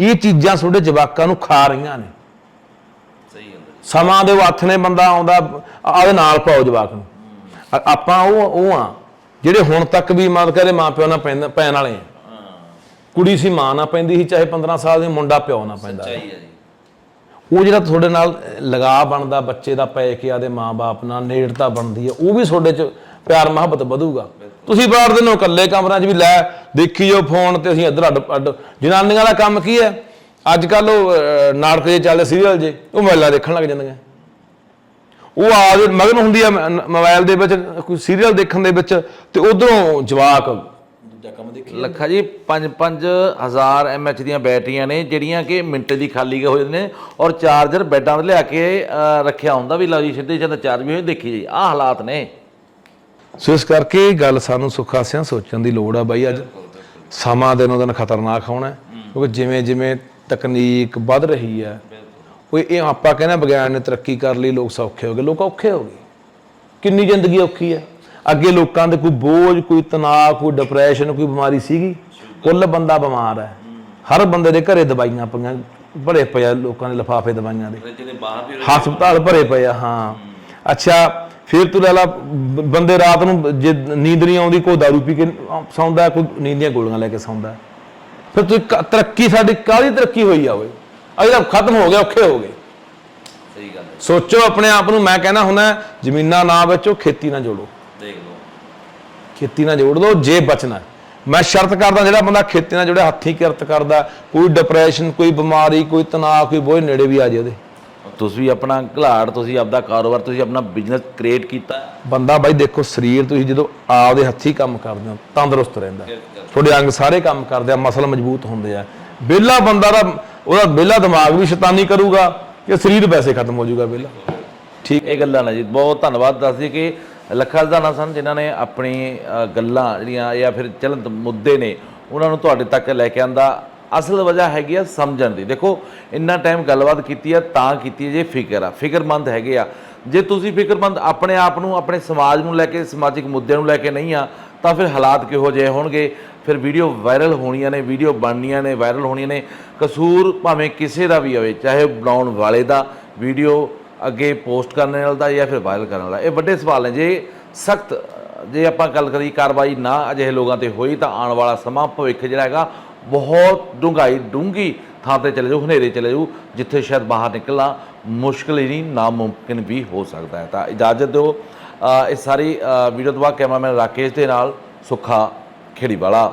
ਇਹ ਚੀਜ਼ਾਂ ਤੁਹਾਡੇ ਜਵਾਕਾਂ ਨੂੰ ਖਾ ਰਹੀਆਂ ਨੇ। ਸਮਾਂ ਦੇ ਹੱਥ ਨੇ ਬੰਦਾ ਆਉਂਦਾ ਆਦੇ ਨਾਲ ਪਾਓ ਜਵਾਕ ਨੂੰ। ਆਪਾਂ ਉਹ ਉਹ ਆ ਜਿਹੜੇ ਹੁਣ ਤੱਕ ਵੀ ਮਦਦ ਕਰੇ ਮਾਂ ਪਿਓ ਨਾਲ ਪੈਣ ਵਾਲੇ ਆ। ਕੁੜੀ ਸੀ ਮਾਂ ਨਾਲ ਪੈਂਦੀ ਸੀ ਚਾਹੇ 15 ਸਾਲ ਦੀ ਮੁੰਡਾ ਪਿਓ ਨਾਲ ਪੈਂਦਾ ਸਹੀ ਹੈ ਜੀ। ਉਹ ਜਿਹੜਾ ਤੁਹਾਡੇ ਨਾਲ ਲਗਾਅ ਬਣਦਾ ਬੱਚੇ ਦਾ ਪੈ ਕੇ ਆਦੇ ਮਾਂ-ਬਾਪ ਨਾਲ ਨੇੜਤਾ ਬਣਦੀ ਹੈ ਉਹ ਵੀ ਤੁਹਾਡੇ 'ਚ ਪਿਆਰ ਮੁਹੱਬਤ ਵਧੂਗਾ। ਤੁਸੀਂ ਬਾਹਰ ਦੇ ਨੂੰ ਇਕੱਲੇ ਕਮਰਿਆਂ 'ਚ ਵੀ ਲੈ ਦੇਖੀ ਜੋ ਫੋਨ ਤੇ ਅਸੀਂ ਇੱਧਰ ਅੱਡ ਜਨਾਨੀਆਂ ਦਾ ਕੰਮ ਕੀ ਹੈ? ਅੱਜ ਕੱਲ ਉਹ ਅਹ, ਨਾਟਕ ਜੇ ਚੱਲਦੇ ਸੀਰੀਅਲ ਜੇ ਉਹ ਮੋਬਾਈਲਾਂ ਦੇਖਣ ਲੱਗ ਜਾਂਦੀਆਂ। ਉਹ ਆਜ ਮਗਨ ਹੁੰਦੀ ਆ ਮ- ਮੋਬਾਈਲ ਦੇ ਵਿੱਚ ਕੋਈ ਸੀਰੀਅਲ ਦੇਖਣ ਦੇ ਵਿੱਚ ਤੇ ਉਧਰੋਂ ਜਵਾਕ ਦੂਜਾ ਕੰਮ ਦੇਖੀ ਲੱਖਾ ਜੀ 5-5000 ਐਮਐਚ ਦੀਆਂ ਬੈਟਰੀਆਂ ਨੇ ਜਿਹੜੀਆਂ ਕਿ ਮਿੰਟ ਦੀ ਖਾਲੀ ਹੋ ਜਾਂਦੇ ਨੇ ਔਰ ਚਾਰਜਰ ਬੈੱਡਾਂ ਤੇ ਲਿਆ ਕੇ ਅਹ, ਰੱਖਿਆ ਹੁੰਦਾ ਵੀ ਲਓ ਜੀ ਸਿੱਧੇ ਸਿੱਧੇ ਚਾਰਜ ਵੀ ਹੋਏ ਦੇਖੀ ਜੀ ਆਹ ਹਾਲਾਤ ਨੇ। ਸੋ ਇਸ ਕਰਕੇ ਇਹ ਗੱਲ ਸਾਨੂੰ ਸੁੱਖਾ ਸਿਆਂ ਸੋਚਣ ਦੀ ਲੋੜ ਆ ਬਾਈ ਅੱਜ ਸਮਾਂ ਦਿਨੋਂ ਦਿਨ ਖਤਰਨਾਕ ਹੋਣਾ ਹੈ। ਕਿਉਂਕਿ ਜਿਵੇਂ ਜਿਵੇਂ ਤਕਨੀਕ ਵੱਧ ਰਹੀ ਹੈ। ਉਹ ਇਹ ਆਪਾਂ ਕਹਿੰਦੇ ਵਿਗਿਆਨ ਨੇ ਤਰੱਕੀ ਕਰ ਲਈ ਲੋਕ ਸੌਖੇ ਹੋ ਗਏ। ਲੋਕ ਔਖੇ ਹੋ ਗਏ। ਕਿੰਨੀ ਜ਼ਿੰਦਗੀ ਔਖੀ ਹੈ। ਅੱਗੇ ਲੋਕਾਂ ਦੇ ਕੋਈ ਬੋਝ ਕੋਈ ਤਣਾਅ ਕੋਈ ਡਿਪਰੈਸ਼ਨ ਕੋਈ ਬਿਮਾਰੀ ਸੀਗੀ ਕੁੱਲ ਬੰਦਾ ਬਿਮਾਰ ਹੈ। ਹਰ ਬੰਦੇ ਦੇ ਘਰੇ ਦਵਾਈਆਂ ਪਈਆਂ ਭਰੇ ਪਏ ਲੋਕਾਂ ਦੇ ਲਿਫਾਫੇ ਦਵਾਈਆਂ ਦੇ। ਹਸਪਤਾਲ ਭਰੇ ਪਏ ਆ ਹਾਂ। ਅੱਛਾ ਫਿਰ ਤੂੰ ਲੈ ਲਾ ਬੰਦੇ ਰਾਤ ਨੂੰ ਜੇ ਨੀਂਦ ਨਹੀਂ ਆਉਂਦੀ ਕੋਈ ਦਾਰੂ ਪੀ ਕੇ ਸੌਂਦਾ ਕੋਈ ਨੀਂਦ ਦੀਆਂ ਗੋਲੀਆਂ ਲੈ ਕੇ ਸੌਂਦਾ। ਫਿਰ ਤੂੰ ਕ- ਤਰੱਕੀ ਸਾਡੀ ਕਾਹਦੀ ਤਰੱਕੀ ਹੋਈ ਆ ਓਏ? ਅਜੇ ਤਾਂ ਖਤਮ ਹੋ ਗਿਆ ਔਖੇ ਹੋ ਗਏ। ਸਹੀ ਗੱਲ ਹੈ। ਸੋਚੋ ਆਪਣੇ ਆਪ ਨੂੰ ਮੈਂ ਕਹਿੰਦਾ ਹੁੰਦਾ ਜ਼ਮੀਨਾਂ ਨਾ ਵੇਚੋ ਖੇਤੀ ਨਾਲ ਜੋੜੋ। ਦੇਖ ਲਓ। ਖੇਤੀ ਨਾਲ ਜੋੜ ਲਓ ਜੇ ਬਚਣਾ ਹੈ। ਮੈਂ ਸ਼ਰਤ ਕਰਦਾ ਜਿਹੜਾ ਬੰਦਾ ਖੇਤੀ ਨਾਲ ਜੁੜਿਆ ਹੱਥੀਂ ਕਿਰਤ ਕਰਦਾ ਕੋਈ ਡਿਪਰੈਸ਼ਨ ਕੋਈ ਬਿਮਾਰੀ ਕੋਈ ਤਣਾਅ ਕੋਈ ਬੋਝ ਨੇੜੇ ਵੀ ਆ ਜੇ ਉਹਦੇ। ਤੁਸੀਂ ਆਪਣਾ ਘਲਾੜ ਤੁਸੀਂ ਆਪਦਾ ਕਾਰੋਬਾਰ ਤੁਸੀਂ ਆਪਣਾ ਬਿਜ਼ਨਸ ਕ੍ਰੀਏਟ ਕੀਤਾ। ਬੰਦਾ ਬਾਈ ਦੇਖੋ ਸਰੀਰ ਤੁਸੀਂ ਜਦੋਂ ਆਪਦੇ ਹੱਥੀਂ ਕੰਮ ਕਰਦੇ ਹੋ ਤੰਦਰੁਸਤ ਰਹਿੰਦਾ। ਤੁਹਾਡੇ ਅੰਗ ਸਾਰੇ ਕੰਮ ਕਰਦੇ ਆ ਮਸਲ ਮਜ਼ਬੂਤ ਹੁੰਦੇ ਆ। ਵਿਹਲਾ ਬੰਦਾ ਦਾ ਉਹਦਾ ਵਿਹਲਾ ਦਿਮਾਗ ਵੀ ਸ਼ੈਤਾਨੀ ਕਰੂਗਾ ਕਿ ਸਰੀਰ ਵੈਸੇ ਖਤਮ ਹੋ ਜਾਊਗਾ ਵਿਹਲਾ। ਠੀਕ। ਇਹ ਗੱਲਾਂ ਨੇ ਜੀ ਬਹੁਤ ਧੰਨਵਾਦ ਦੱਸਦੀ ਕਿ ਲੱਖਾ ਦਾਨਾ ਸਨ ਜਿਨ੍ਹਾਂ ਨੇ ਆਪਣੀ ਗੱਲਾਂ ਜਿਹੜੀਆਂ ਜਾਂ ਫਿਰ ਚਲੰਤ ਮੁੱਦੇ ਨੇ ਉਹਨਾਂ ਨੂੰ ਤੁਹਾਡੇ ਤੱਕ ਲੈ ਕੇ ਆਂਦਾ। ਅਸਲ ਵਜ੍ਹਾ ਹੈਗੀ ਆ ਸਮਝਣ ਦੀ। ਦੇਖੋ, ਇੰਨਾ ਟਾਈਮ ਗੱਲਬਾਤ ਕੀਤੀ ਆ, ਤਾਂ ਕੀਤੀ ਹੈ ਜੇ ਫਿਕਰ ਆ। ਫਿਕਰਮੰਦ ਹੈਗੇ ਆ। ਜੇ ਤੁਸੀਂ ਫਿਕਰਮੰਦ ਆਪਣੇ ਆਪ ਨੂੰ, ਆਪਣੇ ਸਮਾਜ ਨੂੰ ਲੈ ਕੇ, ਸਮਾਜਿਕ ਮੁੱਦਿਆਂ ਨੂੰ ਲੈ ਕੇ ਨਹੀਂ ਆ, ਤਾਂ ਫਿਰ ਹਾਲਾਤ ਕਿਹੋ ਜਿਹੇ ਹੋਣਗੇ? ਫਿਰ ਵੀਡੀਓ ਵਾਇਰਲ ਹੋਣੀਆਂ ਨੇ ਵੀਡੀਓ ਬਣਨੀਆਂ ਨੇ ਵਾਇਰਲ ਹੋਣੀਆਂ ਨੇ। ਕਸੂਰ ਭਾਵੇਂ ਕਿਸੇ ਦਾ ਵੀ ਹੋਵੇ, ਚਾਹੇ ਬਣਾਉਣ ਵਾਲੇ ਦਾ ਵੀਡੀਓ ਅੱਗੇ ਪੋਸਟ ਕਰਨ ਵਾਲਾ ਦਾ ਜਾਂ ਫਿਰ ਵਾਇਰਲ ਕਰਨ ਵਾਲਾ। ਇਹ ਵੱਡੇ ਸਵਾਲ ਨੇ। ਜੇ ਸਖਤ, ਜੇ ਆਪਾਂ ਗੱਲ ਕਰੀ ਕਾਰਵਾਈ ਨਾ ਅਜਿਹੇ ਲੋਕਾਂ ਤੇ ਹੋਈ, ਤਾਂ ਆਉਣ ਵਾਲਾ ਸਮਾਂ ਭਵਿੱਖ ਜਿਹੜਾ ਹੈਗਾ ਬਹੁਤ ਡੂੰਘਾਈ ਡੂੰਗੀ ਥਾਂ ਤੇ ਚਲੇ ਜਾਊ ਹਨੇਰੇ ਚਲੇ ਜਾਊ ਜਿੱਥੇ ਸ਼ਾਇਦ ਬਾਹਰ ਨਿਕਲਣਾ ਮੁਸ਼ਕਲ ਹੀ ਨਹੀਂ ਨਾਮੁਮਕਿਨ ਵੀ ਹੋ ਸਕਦਾ ਹੈ। ਤਾਂ ਇਜਾਜ਼ਤ ਦਿਓ। ਅ, ਇਸ ਸਾਰੀ ਵੀਡੀਓ ਤੋਂ ਬਾਅਦ ਕੈਮਰਾਮੈਨ ਰਾਕੇਸ਼ ਦੇ ਨਾਲ ਸੁੱਖਾ ਖੇੜੀਵਾਲਾ।